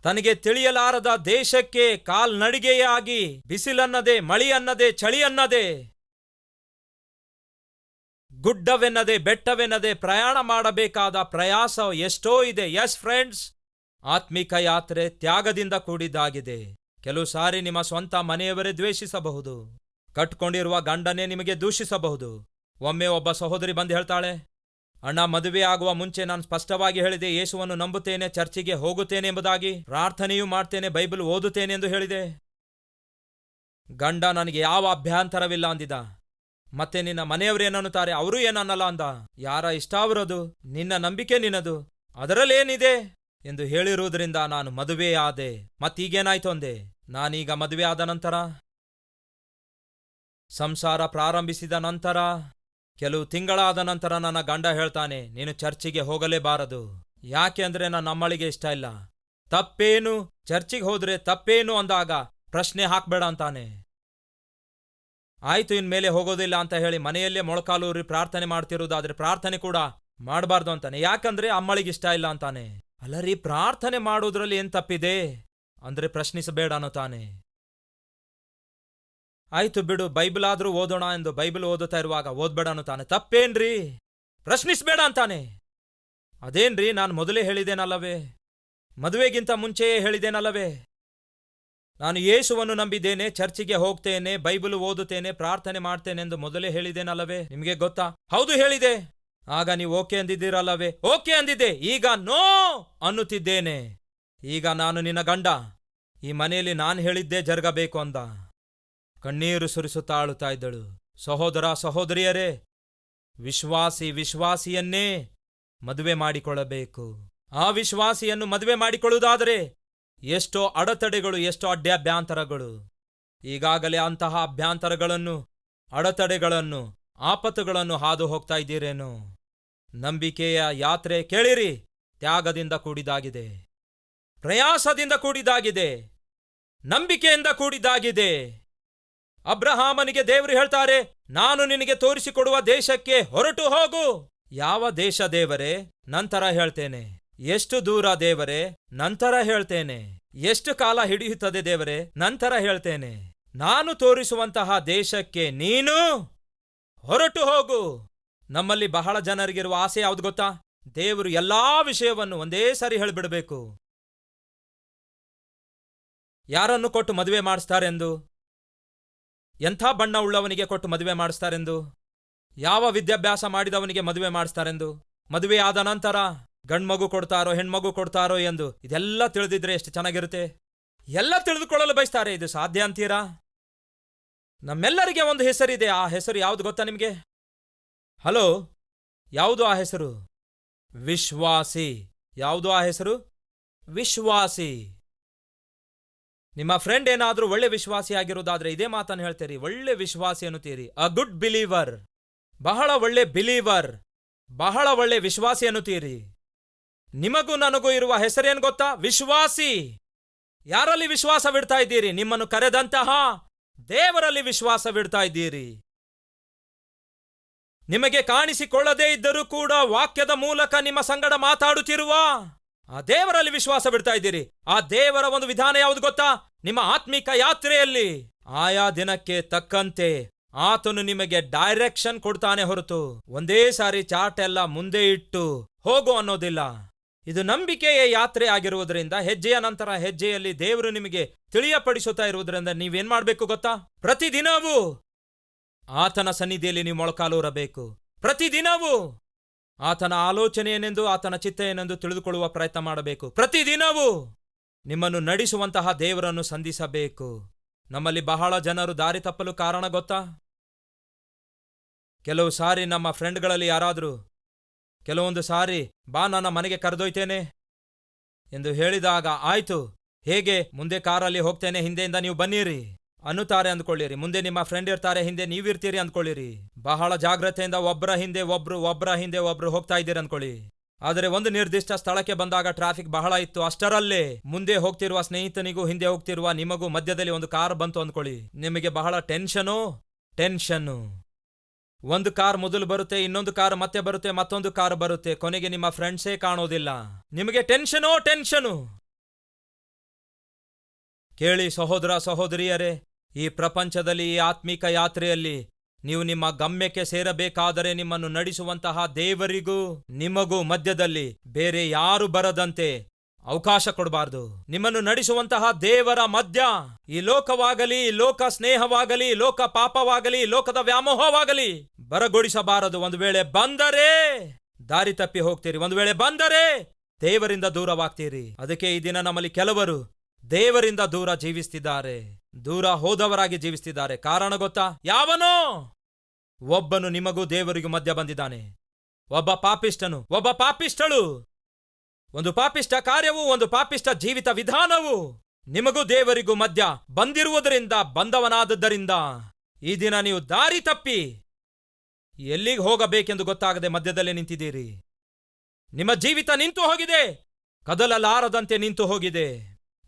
ತನಗೆ ತಿಳಿಯಲಾರದ ದೇಶಕ್ಕೆ ಕಾಲ್ನಡಿಗೆಯಾಗಿ, ಬಿಸಿಲನ್ನದೆ, ಮಳಿಯನ್ನದೆ, ಚಳಿಯನ್ನದೆ, ಗುಡ್ಡವೆನ್ನದೆ, ಬೆಟ್ಟವೆನ್ನದೆ ಪ್ರಯಾಣ ಮಾಡಬೇಕಾದ ಪ್ರಯಾಸ ಎಷ್ಟೋ ಇದೆ. ಎಸ್ ಫ್ರೆಂಡ್ಸ್ ಆತ್ಮಿಕ ಯಾತ್ರೆ ತ್ಯಾಗದಿಂದ ಕೂಡಿದ್ದಾಗಿದೆ. ಕೆಲವು ಸಾರಿ ನಿಮ್ಮ ಸ್ವಂತ ಮನೆಯವರೇ ದ್ವೇಷಿಸಬಹುದು. ಕಟ್ಕೊಂಡಿರುವ ಗಂಡನೇ ನಿಮಗೆ ದೂಷಿಸಬಹುದು. ಒಮ್ಮೆ ಒಬ್ಬ ಸಹೋದರಿ ಬಂದು ಹೇಳ್ತಾಳೆ, ಅಣ್ಣ, ಮದುವೆ ಆಗುವ ಮುಂಚೆ ನಾನು ಸ್ಪಷ್ಟವಾಗಿ ಹೇಳಿದೆ, ಯೇಸುವನ್ನು ನಂಬುತ್ತೇನೆ, ಚರ್ಚಿಗೆ ಹೋಗುತ್ತೇನೆ ಎಂಬುದಾಗಿ. ಪ್ರಾರ್ಥನೆಯೂ ಮಾಡ್ತೇನೆ, ಬೈಬಲ್ ಓದುತ್ತೇನೆ ಎಂದು ಹೇಳಿದೆ. ಗಂಡ ನನಗೆ ಯಾವ ಅಭ್ಯಂತರವಿಲ್ಲ ಅಂದಿದ. ಮತ್ತೆ ನಿನ್ನ ಮನೆಯವರೇನನ್ನುತ್ತಾರೆ ಅವರು ಏನನ್ನಲ್ಲ ಅಂದ. ಯಾರ ಇಷ್ಟ ಅವರದು ನಿನ್ನ ನಂಬಿಕೆ ನಿನ್ನದು. ಅದರಲ್ಲೇನಿದೆ? ಎಂದು ಹೇಳಿರುವುದರಿಂದ ನಾನು ಮದುವೆಯಾದೆ. ಮತ್ತೀಗೇನಾಯ್ತು ಅಂದೆ? ನಾನೀಗ ಮದುವೆ ಆದ ನಂತರ? ಸಂಸಾರ ಪ್ರಾರಂಭಿಸಿದ ನಂತರ? ಕೆಲವು ತಿಂಗಳಾದ ನಂತರ ನನ್ನ ಗಂಡ ಹೇಳ್ತಾನೆ, ನೀನು ಚರ್ಚಿಗೆ ಹೋಗಲೇಬಾರದು. ಯಾಕೆ ಅಂದ್ರೆ ನನ್ನ ಅಮ್ಮಳಿಗೆ ಇಷ್ಟ ಇಲ್ಲ. ತಪ್ಪೇನು? ಚರ್ಚಿಗೆ ಹೋದ್ರೆ ತಪ್ಪೇನು ಅಂದಾಗ ಪ್ರಶ್ನೆ ಹಾಕ್ಬೇಡ ಅಂತಾನೆ. ಆಯ್ತು, ಇನ್ಮೇಲೆ ಹೋಗೋದಿಲ್ಲ ಅಂತ ಹೇಳಿ ಮನೆಯಲ್ಲೇ ಮೊಳಕಾಲೂರಿ ಪ್ರಾರ್ಥನೆ ಮಾಡ್ತಿರುವುದಾದ್ರೆ ಪ್ರಾರ್ಥನೆ ಕೂಡ ಮಾಡಬಾರ್ದು ಅಂತಾನೆ. ಯಾಕಂದ್ರೆ ಅಮ್ಮಳಿಗೆ ಇಷ್ಟ ಇಲ್ಲ ಅಂತಾನೆ. ಅಲ್ಲರಿ ಪ್ರಾರ್ಥನೆ ಮಾಡೋದ್ರಲ್ಲಿ ಏನ್ ತಪ್ಪಿದೆ? ಅಂದ್ರೆ ಪ್ರಶ್ನಿಸಬೇಡ ತಾನೆ. ಆಯ್ತು ಬಿಡು, ಬೈಬಲ್ ಆದ್ರೂ ಓದೋಣ ಎಂದು ಬೈಬಲ್ ಓದುತ್ತಾ ಇರುವಾಗ ಓದ್ಬೇಡ ತಾನೆ. ತಪ್ಪೇನ್ರಿ? ಪ್ರಶ್ನಿಸ್ಬೇಡ ಅಂತಾನೆ. ಅದೇನ್ರಿ, ನಾನು ಮೊದಲೇ ಹೇಳಿದೇನಲ್ಲವೇ ಮದುವೆಗಿಂತ ಮುಂಚೆಯೇ ಹೇಳಿದೇನಲ್ಲವೇ ನಾನು ಯೇಸುವನ್ನು ನಂಬಿದ್ದೇನೆ, ಚರ್ಚಿಗೆ ಹೋಗ್ತೇನೆ, ಬೈಬಲ್ ಓದುತ್ತೇನೆ, ಪ್ರಾರ್ಥನೆ ಮಾಡ್ತೇನೆ ಎಂದು ಮೊದಲೇ ಹೇಳಿದೇನಲ್ಲವೇ ನಿಮಗೆ ಗೊತ್ತಾ? ಹೌದು ಹೇಳಿದೆ. ಆಗ ನೀವು ಓಕೆ ಅಂದಿದ್ದೀರಲ್ಲವೇ? ಓಕೆ ಅಂದಿದ್ದೆ. ಈಗ ನೋ ಅನ್ನುತ್ತಿದ್ದೇನೆ. ಈಗ ನಾನು ನಿನ್ನ ಗಂಡ. ಈ ಮನೆಯಲ್ಲಿ ನಾನು ಹೇಳಿದ್ದೇ ಜರುಗಬೇಕು ಅಂದ. ಕಣ್ಣೀರು ಸುರಿಸುತ್ತಾ ಅಳುತ್ತಾ ಇದ್ದಳು. ಸಹೋದರ, ಸಹೋದರಿಯರೇ, ವಿಶ್ವಾಸಿ, ವಿಶ್ವಾಸಿಯನ್ನೇ ಮದುವೆ ಮಾಡಿಕೊಳ್ಳಬೇಕು. ಆ ವಿಶ್ವಾಸಿಯನ್ನು ಮದುವೆ ಮಾಡಿಕೊಳ್ಳುವುದಾದರೆ ಎಷ್ಟೋ ಅಡತಡೆಗಳು, ಎಷ್ಟೋ ಅಡ್ಡಾಭ್ಯಾಂತರಗಳು ಈಗಾಗಲೇ ಅಂತಹ ಅಭ್ಯಾಂತರಗಳನ್ನು, ಅಡೆತಡೆಗಳನ್ನು ಆಪತ್ತುಗಳನ್ನು ಹಾದು ಹೋಗ್ತಾ ಇದ್ದೀರೇನು? ನಂಬಿಕೆಯ ಯಾತ್ರೆ ಕೇಳಿರಿ, ತ್ಯಾಗದಿಂದ ಕೂಡಿದಾಗಿದೆ. ಪ್ರಯಾಸದಿಂದ ಕೂಡಿದಾಗಿದೆ. ನಂಬಿಕೆಯಿಂದ ಕೂಡಿದಾಗಿದೆ. ಅಬ್ರಹಾಮನಿಗೆ ದೇವರು ಹೇಳ್ತಾರೆ, ನಾನು ನಿನಗೆ ತೋರಿಸಿಕೊಡುವ ದೇಶಕ್ಕೆ ಹೊರಟು ಹೋಗು. ಯಾವ ದೇಶ ದೇವರೇ, ನಂತರ ಹೇಳ್ತೇನೆ. ಎಷ್ಟು ದೂರ ದೇವರೇ, ನಂತರ ಹೇಳ್ತೇನೆ. ಎಷ್ಟು ಕಾಲ ಹಿಡಿಯುತ್ತದೆ ದೇವರೇ, ನಂತರ ಹೇಳ್ತೇನೆ. ನಾನು ತೋರಿಸುವಂತಹ ದೇಶಕ್ಕೆ ನೀನು ಹೊರಟು ಹೋಗು. ನಮ್ಮಲ್ಲಿ ಬಹಳ ಜನರಿಗಿರುವ ಆಸೆ ಯಾವ್ದು ಗೊತ್ತಾ? ದೇವರು ಎಲ್ಲಾ ವಿಷಯವನ್ನು ಒಂದೇ ಸಾರಿ ಹೇಳಿಬಿಡಬೇಕು. ಯಾರನ್ನು ಕೊಟ್ಟು ಮದುವೆ ಮಾಡಿಸ್ತಾರೆಂದು? ಎಂಥ ಬಣ್ಣ ಉಳ್ಳವನಿಗೆ ಕೊಟ್ಟು ಮದುವೆ ಮಾಡಿಸ್ತಾರೆಂದು? ಯಾವ ವಿದ್ಯಾಭ್ಯಾಸ ಮಾಡಿದವನಿಗೆ ಮದುವೆ ಮಾಡಿಸ್ತಾರೆಂದು? ಮದುವೆ ಆದ ನಂತರ ಗಂಡ್ಮಗು ಕೊಡ್ತಾರೋ, ಹೆಣ್ಮಗು ಕೊಡ್ತಾರೋ ಎಂದು ಇದೆಲ್ಲ ತಿಳಿದಿದ್ರೆ ಎಷ್ಟು ಚೆನ್ನಾಗಿರುತ್ತೆ? ಎಲ್ಲ ತಿಳಿದುಕೊಳ್ಳಲು ಬಯಸ್ತಾರೆ, ಇದು ಸಾಧ್ಯ ಅಂತೀರಾ? ನಮ್ಮೆಲ್ಲರಿಗೆ ಒಂದು ಹೆಸರಿದೆ. ಆ ಹೆಸರು ಯಾವುದು ಗೊತ್ತಾ ನಿಮಗೆ? ಹಲೋ, ಯಾವುದು ಆ ಹೆಸರು? ವಿಶ್ವಾಸಿ. ಯಾವುದು ಆ ಹೆಸರು? ವಿಶ್ವಾಸಿ. ನಿಮ್ಮ ಫ್ರೆಂಡ್ ಏನಾದರೂ ಒಳ್ಳೆ ವಿಶ್ವಾಸಿ ಆಗಿರೋದಾದ್ರೆ ಇದೇ ಮಾತನ್ನು ಹೇಳ್ತೀರಿ. ಒಳ್ಳೆ ವಿಶ್ವಾಸಿ ಅನ್ನುತ್ತೀರಿ. ಅ ಗುಡ್ ಬಿಲೀವರ್ ಬಹಳ ಒಳ್ಳೆ ಬಿಲೀವರ್ ಬಹಳ ಒಳ್ಳೆ ವಿಶ್ವಾಸಿ ಅನ್ನುತ್ತೀರಿ. ನಿಮಗೂ ನನಗೂ ಇರುವ ಹೆಸರೇನು ಗೊತ್ತಾ? ವಿಶ್ವಾಸಿ. ಯಾರಲ್ಲಿ ವಿಶ್ವಾಸವಿಡ್ತಾ ಇದ್ದೀರಿ? ನಿಮ್ಮನ್ನು ಕರೆದಂತಹ ದೇವರಲ್ಲಿ ವಿಶ್ವಾಸವಿಡ್ತಾ ಇದ್ದೀರಿ. ನಿಮಗೆ ಕಾಣಿಸಿಕೊಳ್ಳದೇ ಇದ್ದರೂ ಕೂಡ ವಾಕ್ಯದ ಮೂಲಕ ನಿಮ್ಮ ಸಂಗಡ ಮಾತಾಡುತ್ತಿರುವ ಆ ದೇವರಲ್ಲಿ ವಿಶ್ವಾಸ ಬಿಡ್ತಾ ಇದ್ದೀರಿ. ಆ ದೇವರ ಒಂದು ವಿಧಾನ ಯಾವುದು ಗೊತ್ತಾ? ನಿಮ್ಮ ಆತ್ಮಿಕ ಯಾತ್ರೆಯಲ್ಲಿ ಆಯಾ ದಿನಕ್ಕೆ ತಕ್ಕಂತೆ ಆತನು ನಿಮಗೆ ಡೈರೆಕ್ಷನ್ ಕೊಡ್ತಾನೆ ಹೊರತು ಒಂದೇ ಸಾರಿ ಚಾಟ್ ಎಲ್ಲ ಮುಂದೆ ಇಟ್ಟು ಹೋಗು ಅನ್ನೋದಿಲ್ಲ. ಇದು ನಂಬಿಕೆಯ ಯಾತ್ರೆ ಆಗಿರುವುದರಿಂದ ಹೆಜ್ಜೆಯ ನಂತರ ಹೆಜ್ಜೆಯಲ್ಲಿ ದೇವರು ನಿಮಗೆ ತಿಳಿಯಪಡಿಸುತ್ತಾ ಇರುವುದರಿಂದ ನೀವೇನ್ ಮಾಡಬೇಕು ಗೊತ್ತಾ? ಪ್ರತಿದಿನವೂ ಆತನ ಸನ್ನಿಧಿಯಲ್ಲಿ ನೀವು ಮೊಳಕಾಲೂರಬೇಕು ಪ್ರತಿದಿನವೂ ಆತನ ಆಲೋಚನೆ ಏನೆಂದು ಆತನ ಚಿತ್ತ ಏನೆಂದು ತಿಳಿದುಕೊಳ್ಳುವ ಪ್ರಯತ್ನ ಮಾಡಬೇಕು. ಪ್ರತಿದಿನವೂ ನಿಮ್ಮನ್ನು ನಡೆಸುವಂತಹ ದೇವರನ್ನು ಸಂಧಿಸಬೇಕು. ನಮ್ಮಲ್ಲಿ ಬಹಳ ಜನರು ದಾರಿ ತಪ್ಪಲು ಕಾರಣ ಗೊತ್ತಾ? ಕೆಲವು ಸಾರಿ ನಮ್ಮ ಫ್ರೆಂಡ್ಗಳಲ್ಲಿ ಯಾರಾದರೂ ಕೆಲವೊಂದು ಸಾರಿ ಬಾ ನನ್ನ ಮನೆಗೆ ಕರೆದೊಯ್ತೇನೆ. ಎಂದು ಹೇಳಿದಾಗ, ಆಯ್ತು, ಹೇಗೆ? ಮುಂದೆ ಕಾರಲ್ಲಿ ಹೋಗ್ತೇನೆ, ಹಿಂದೆಯಿಂದ ನೀವು ಬನ್ನಿರಿ. ಅನ್ನುತ್ತಾರೆ ಅಂದ್ಕೊಳ್ಳಿರಿ. ಮುಂದೆ ನಿಮ್ಮ ಫ್ರೆಂಡ್ ಇರ್ತಾರೆ, ಹಿಂದೆ ನೀವಿರ್ತೀರಿ ಅಂದ್ಕೊಳ್ಳಿರಿ. ಬಹಳ ಜಾಗ್ರತೆಯಿಂದ ಒಬ್ರ ಹಿಂದೆ ಒಬ್ರು, ಒಬ್ರ ಹಿಂದೆ ಒಬ್ರು ಹೋಗ್ತಾ ಇದ್ದೀರಿ ಅಂದ್ಕೊಳ್ಳಿ. ಆದರೆ ಒಂದು ನಿರ್ದಿಷ್ಟ ಸ್ಥಳಕ್ಕೆ ಬಂದಾಗ ಟ್ರಾಫಿಕ್ ಬಹಳ ಇತ್ತು. ಅಷ್ಟರಲ್ಲೇ ಮುಂದೆ ಹೋಗ್ತಿರುವ ಸ್ನೇಹಿತನಿಗೂ ಹಿಂದೆ ಹೋಗ್ತಿರುವ ನಿಮಗೂ ಮಧ್ಯದಲ್ಲಿ ಒಂದು ಕಾರ್ ಬಂತು ಅಂದ್ಕೊಳ್ಳಿ. ನಿಮಗೆ ಬಹಳ ಟೆನ್ಷನು ಟೆನ್ಷನ್ನು ಒಂದು ಕಾರ್ ಮೊದಲು ಬರುತ್ತೆ, ಇನ್ನೊಂದು ಕಾರ್ ಮತ್ತೆ ಬರುತ್ತೆ, ಮತ್ತೊಂದು ಕಾರ್ ಬರುತ್ತೆ. ಕೊನೆಗೆ ನಿಮ್ಮ ಫ್ರೆಂಡ್ಸೇ ಕಾಣೋದಿಲ್ಲ. ನಿಮಗೆ ಟೆನ್ಷನೋ ಟೆನ್ಷನು ಕೇಳಿ ಸಹೋದರ, ಸಹೋದರಿಯರೇ, ಈ ಪ್ರಪಂಚದಲ್ಲಿ, ಈ ಆತ್ಮಿಕ ಯಾತ್ರೆಯಲ್ಲಿ ನೀವು ನಿಮ್ಮ ಗಮ್ಯಕ್ಕೆ ಸೇರಬೇಕಾದರೆ ನಿಮ್ಮನ್ನು ನಡೆಸುವಂತಹ ದೇವರಿಗೂ, ನಿಮಗೂ ಮಧ್ಯದಲ್ಲಿ ಬೇರೆ ಯಾರು ಬರದಂತೆ ಅವಕಾಶ ಕೊಡಬಾರ್ದು. ನಿಮ್ಮನ್ನು ನಡೆಸುವಂತಹ ದೇವರ ಮಧ್ಯ ಈ ಲೋಕವಾಗಲಿ ಲೋಕ ಸ್ನೇಹವಾಗಲಿ ಲೋಕ ಪಾಪವಾಗಲಿ ಲೋಕದ ವ್ಯಾಮೋಹವಾಗಲಿ ಬರಗೊಡಿಸಬಾರದು. ಒಂದು ವೇಳೆ ಬಂದರೆ ದಾರಿ ತಪ್ಪಿ ಹೋಗ್ತೀರಿ. ಒಂದು ವೇಳೆ ಬಂದರೆ ದೇವರಿಂದ ದೂರವಾಗ್ತೀರಿ. ಅದಕ್ಕೆ ಈ ದಿನ ನಮ್ಮಲ್ಲಿ ಕೆಲವರು ದೇವರಿಂದ ದೂರ ಜೀವಿಸ್ತಿದ್ದಾರೆ. ದೂರ ಹೋದವರಾಗಿ ಜೀವಿಸ್ತಿದ್ದಾರೆ. ಕಾರಣ ಗೊತ್ತಾ? ಯಾವನೋ ಒಬ್ಬನು ನಿಮಗೂ ದೇವರಿಗೂ ಮಧ್ಯ ಬಂದಿದ್ದಾನೆ. ಒಬ್ಬ ಪಾಪಿಷ್ಟನು ಒಬ್ಬ ಪಾಪಿಷ್ಟಳು ಒಂದು ಪಾಪಿಷ್ಟ ಕಾರ್ಯವು, ಒಂದು ಪಾಪಿಷ್ಟ ಜೀವಿತ ವಿಧಾನವು ನಿಮಗೂ ದೇವರಿಗೂ ಮಧ್ಯ ಬಂದಿರುವುದರಿಂದ, ಬಂದವನಾದದ್ದರಿಂದ ಈ ದಿನ ನೀವು ದಾರಿ ತಪ್ಪಿ ಎಲ್ಲಿಗೆ ಹೋಗಬೇಕೆಂದು ಗೊತ್ತಾಗದೆ ಮಧ್ಯದಲ್ಲೇ ನಿಂತಿದ್ದೀರಿ. ನಿಮ್ಮ ಜೀವಿತ ನಿಂತು ಹೋಗಿದೆ, ಕದಲಲಾರದಂತೆ ನಿಂತು ಹೋಗಿದೆ.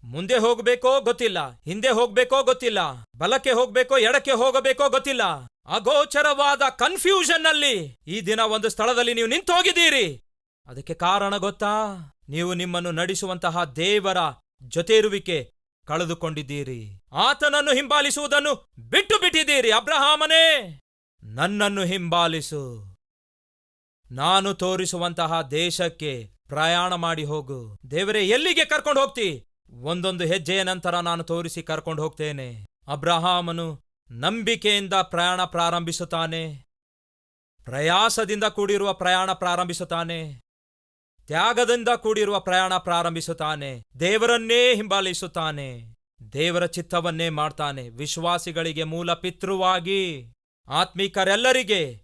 ಮುಂದೆ ಹೋಗಬೇಕೋ ಗೊತ್ತಿಲ್ಲ, ಹಿಂದೆ ಹೋಗ್ಬೇಕೋ ಗೊತ್ತಿಲ್ಲ, ಬಲಕ್ಕೆ ಹೋಗ್ಬೇಕೋ, ಎಡಕ್ಕೆ ಹೋಗಬೇಕೋ ಗೊತ್ತಿಲ್ಲ. ಅಗೋಚರವಾದ ಕನ್ಫ್ಯೂಷನ್ನಲ್ಲಿ ಈ ದಿನ ಒಂದು ಸ್ಥಳದಲ್ಲಿ ನೀವು ನಿಂತು ಹೋಗಿದ್ದೀರಿ. ಅದಕ್ಕೆ ಕಾರಣ ಗೊತ್ತಾ? ನೀವು ನಿಮ್ಮನ್ನು ನಡೆಸುವಂತಹ ದೇವರ ಜೊತೆ ಇರುವಿಕೆ ಕಳೆದುಕೊಂಡಿದ್ದೀರಿ. ಆತನನ್ನು ಹಿಂಬಾಲಿಸುವುದನ್ನು ಬಿಟ್ಟು ಬಿಟ್ಟಿದ್ದೀರಿ, ಅಬ್ರಹಾಮನೇ! ನನ್ನನ್ನು ಹಿಂಬಾಲಿಸು. ನಾನು ತೋರಿಸುವಂತಹ ದೇಶಕ್ಕೆ ಪ್ರಯಾಣ ಮಾಡಿ ಹೋಗು. ದೇವರೇ, ಎಲ್ಲಿಗೆ ಕರ್ಕೊಂಡು ಹೋಗ್ತಿ? ಒಂದೊಂದು ಹೆಜ್ಜೆಯ ನಂತರ ನಾನು ತೋರಿಸಿ ಕರ್ಕೊಂಡು ಹೋಗ್ತೇನೆ. ಅಬ್ರಹಾಮನು ನಂಬಿಕೆಯಿಂದ ಪ್ರಯಾಣ ಪ್ರಾರಂಭಿಸುತ್ತಾನೆ. ಪ್ರಯಾಸದಿಂದ ಕೂಡಿರುವ ಪ್ರಯಾಣ ಪ್ರಾರಂಭಿಸುತ್ತಾನೆ. ತ್ಯಾಗದಿಂದ ಕೂಡಿರುವ ಪ್ರಯಾಣ ಪ್ರಾರಂಭಿಸುತ್ತಾನೆ. ದೇವರನ್ನೇ ಹಿಂಬಾಲಿಸುತ್ತಾನೆ. ದೇವರ ಚಿತ್ತವನ್ನೇ ಮಾಡ್ತಾನೆ. ವಿಶ್ವಾಸಿಗಳಿಗೆ ಮೂಲ ಪಿತೃವಾಗಿ, ಆತ್ಮೀಕರೆಲ್ಲರಿಗೆ,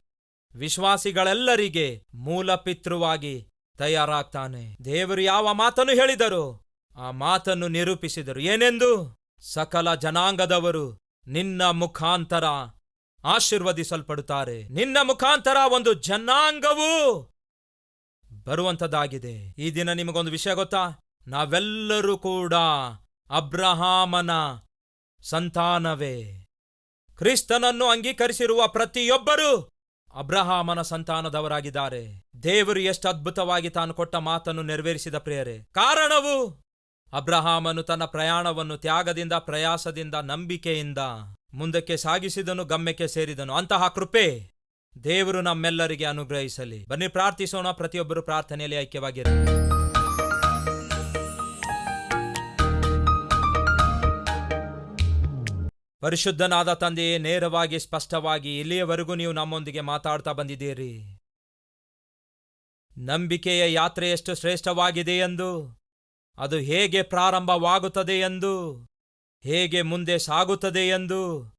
ವಿಶ್ವಾಸಿಗಳೆಲ್ಲರಿಗೆ ಮೂಲ ಪಿತೃವಾಗಿ ತಯಾರಾಗ್ತಾನೆ. ದೇವರು ಯಾವ ಮಾತನ್ನು ಹೇಳಿದರು ಆ ಮಾತನ್ನು ನಿರೂಪಿಸಿದರು. ಏನೆಂದು? ಸಕಲ ಜನಾಂಗದವರು ನಿನ್ನ ಮುಖಾಂತರ ಆಶೀರ್ವದಿಸಲ್ಪಡುತ್ತಾರೆ. ನಿನ್ನ ಮುಖಾಂತರ ಒಂದು ಜನಾಂಗವು ಬರುವಂತದ್ದಾಗಿದೆ ಈ ದಿನ ನಿಮಗೊಂದು ವಿಷಯ ಗೊತ್ತಾ? ನಾವೆಲ್ಲರೂ ಕೂಡ ಅಬ್ರಹಾಮನ ಸಂತಾನವೇ. ಕ್ರಿಸ್ತನನ್ನು ಅಂಗೀಕರಿಸಿರುವ ಪ್ರತಿಯೊಬ್ಬರು ಅಬ್ರಹಾಮನ ಸಂತಾನದವರಾಗಿದ್ದಾರೆ. ದೇವರು ಎಷ್ಟು ಅದ್ಭುತವಾಗಿ ತಾನು ಕೊಟ್ಟ ಮಾತನ್ನು ನೆರವೇರಿಸಿದ ಪ್ರಿಯರೇ. ಕಾರಣವು ಅಬ್ರಹಾಮನು ತನ್ನ ಪ್ರಯಾಣವನ್ನು ತ್ಯಾಗದಿಂದ, ಪ್ರಯಾಸದಿಂದ, ನಂಬಿಕೆಯಿಂದ ಮುಂದಕ್ಕೆ ಸಾಗಿಸಿದನು, ಗಮ್ಯಕ್ಕೆ ಸೇರಿದನು. ಅಂತಹ ಕೃಪೆ ದೇವರು ನಮ್ಮೆಲ್ಲರಿಗೆ ಅನುಗ್ರಹಿಸಲಿ. ಬನ್ನಿ, ಪ್ರಾರ್ಥಿಸೋಣ. ಪ್ರತಿಯೊಬ್ಬರು ಪ್ರಾರ್ಥನೆಯಲ್ಲಿ ಐಕ್ಯವಾಗಿರ ಪರಿಶುದ್ಧನಾದ ತಂದೆಯೇ, ನೇರವಾಗಿ, ಸ್ಪಷ್ಟವಾಗಿ ಇಲ್ಲಿಯವರೆಗೂ ನೀವು ನಮ್ಮೊಂದಿಗೆ ಮಾತಾಡ್ತಾ ಬಂದಿದ್ದೀರಿ. ನಂಬಿಕೆಯ ಯಾತ್ರೆ ಎಷ್ಟು ಶ್ರೇಷ್ಠವಾಗಿದೆ ಎಂದು, ಅದು ಹೇಗೆ ಪ್ರಾರಂಭವಾಗುತ್ತದೆ ಎಂದು, ಹೇಗೆ ಮುಂದೆ ಸಾಗುತ್ತದೆ ಎಂದು,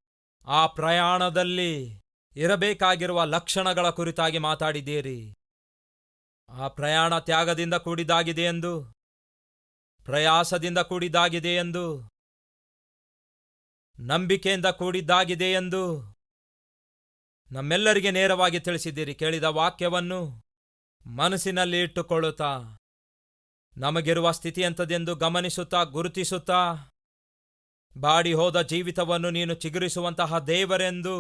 ಆ ಪ್ರಯಾಣದಲ್ಲಿ ಇರಬೇಕಾಗಿರುವ ಲಕ್ಷಣಗಳ ಕುರಿತಾಗಿ ಮಾತಾಡಿದ್ದೀರಿ. ಆ ಪ್ರಯಾಣ ತ್ಯಾಗದಿಂದ ಕೂಡಿದಾಗಿದೆ ಎಂದು, ಪ್ರಯಾಸದಿಂದ ಕೂಡಿದಾಗಿದೆ ಎಂದು, ನಂಬಿಕೆಯಿಂದ ಕೂಡಿದ್ದಾಗಿದೆ ಎಂದು ನಮ್ಮೆಲ್ಲರಿಗೆ ನೇರವಾಗಿ ತಿಳಿಸಿದ್ದೀರಿ. ಕೇಳಿದ ವಾಕ್ಯವನ್ನು ಮನಸ್ಸಿನಲ್ಲಿ ಇಟ್ಟುಕೊಳ್ಳುತ್ತಾ, ನಮಗಿರುವ ಸ್ಥಿತಿ ಎಂಥದೆಂದು ಗಮನಿಸುತ್ತಾ, ಗುರುತಿಸುತ್ತಾ ಬಾಡಿ ಹೋದ ಜೀವಿತವನ್ನು ನೀನು ಚಿಗುರಿಸುವಂತಹ ದೇವರೆಂದು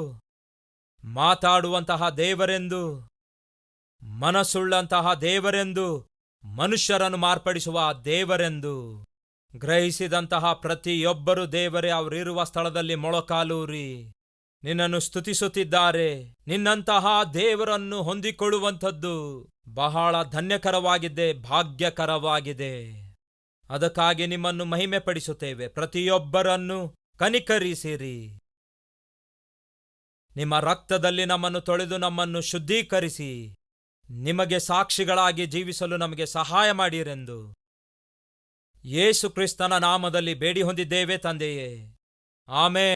ಮಾತಾಡುವಂತಹ ದೇವರೆಂದು, ಮನಸ್ಸುಳ್ಳಂತಹ ದೇವರೆಂದು, ಮನುಷ್ಯರನ್ನು ಮಾರ್ಪಡಿಸುವ ದೇವರೆಂದು, ಗ್ರಹಿಸಿದಂತಹ ಪ್ರತಿಯೊಬ್ಬರು ದೇವರೇ, ಅವರಿರುವ ಸ್ಥಳದಲ್ಲಿ ಮೊಳಕಾಲೂರಿ. ನಿನ್ನನ್ನು ಸ್ತುತಿಸುತ್ತಿದ್ದಾರೆ. ನಿನ್ನಂತಹ ದೇವರನ್ನು ಹೊಂದಿಕೊಳ್ಳುವಂಥದ್ದು ಬಹಳ ಧನ್ಯಕರವಾಗಿದೆ, ಭಾಗ್ಯಕರವಾಗಿದೆ. ಅದಕ್ಕಾಗಿ ನಿಮ್ಮನ್ನು ಮಹಿಮೆ ಪಡಿಸುತ್ತೇವೆ ಪ್ರತಿಯೊಬ್ಬರನ್ನು ಕನಿಕರಿಸಿರಿ. ನಿಮ್ಮ ರಕ್ತದಲ್ಲಿ ನಮ್ಮನ್ನು ತೊಳೆದು ನಮ್ಮನ್ನು ಶುದ್ಧೀಕರಿಸಿ. ನಿಮಗೆ ಸಾಕ್ಷಿಗಳಾಗಿ ಜೀವಿಸಲು ನಮಗೆ ಸಹಾಯ ಮಾಡಿರೆಂದು. ಯೇಸು ಕ್ರಿಸ್ತನ ನಾಮದಲ್ಲಿ ಬೇಡಿ ಹೊಂದಿದ್ದೇವೆ ತಂದೆಯೇ. ಆಮೇ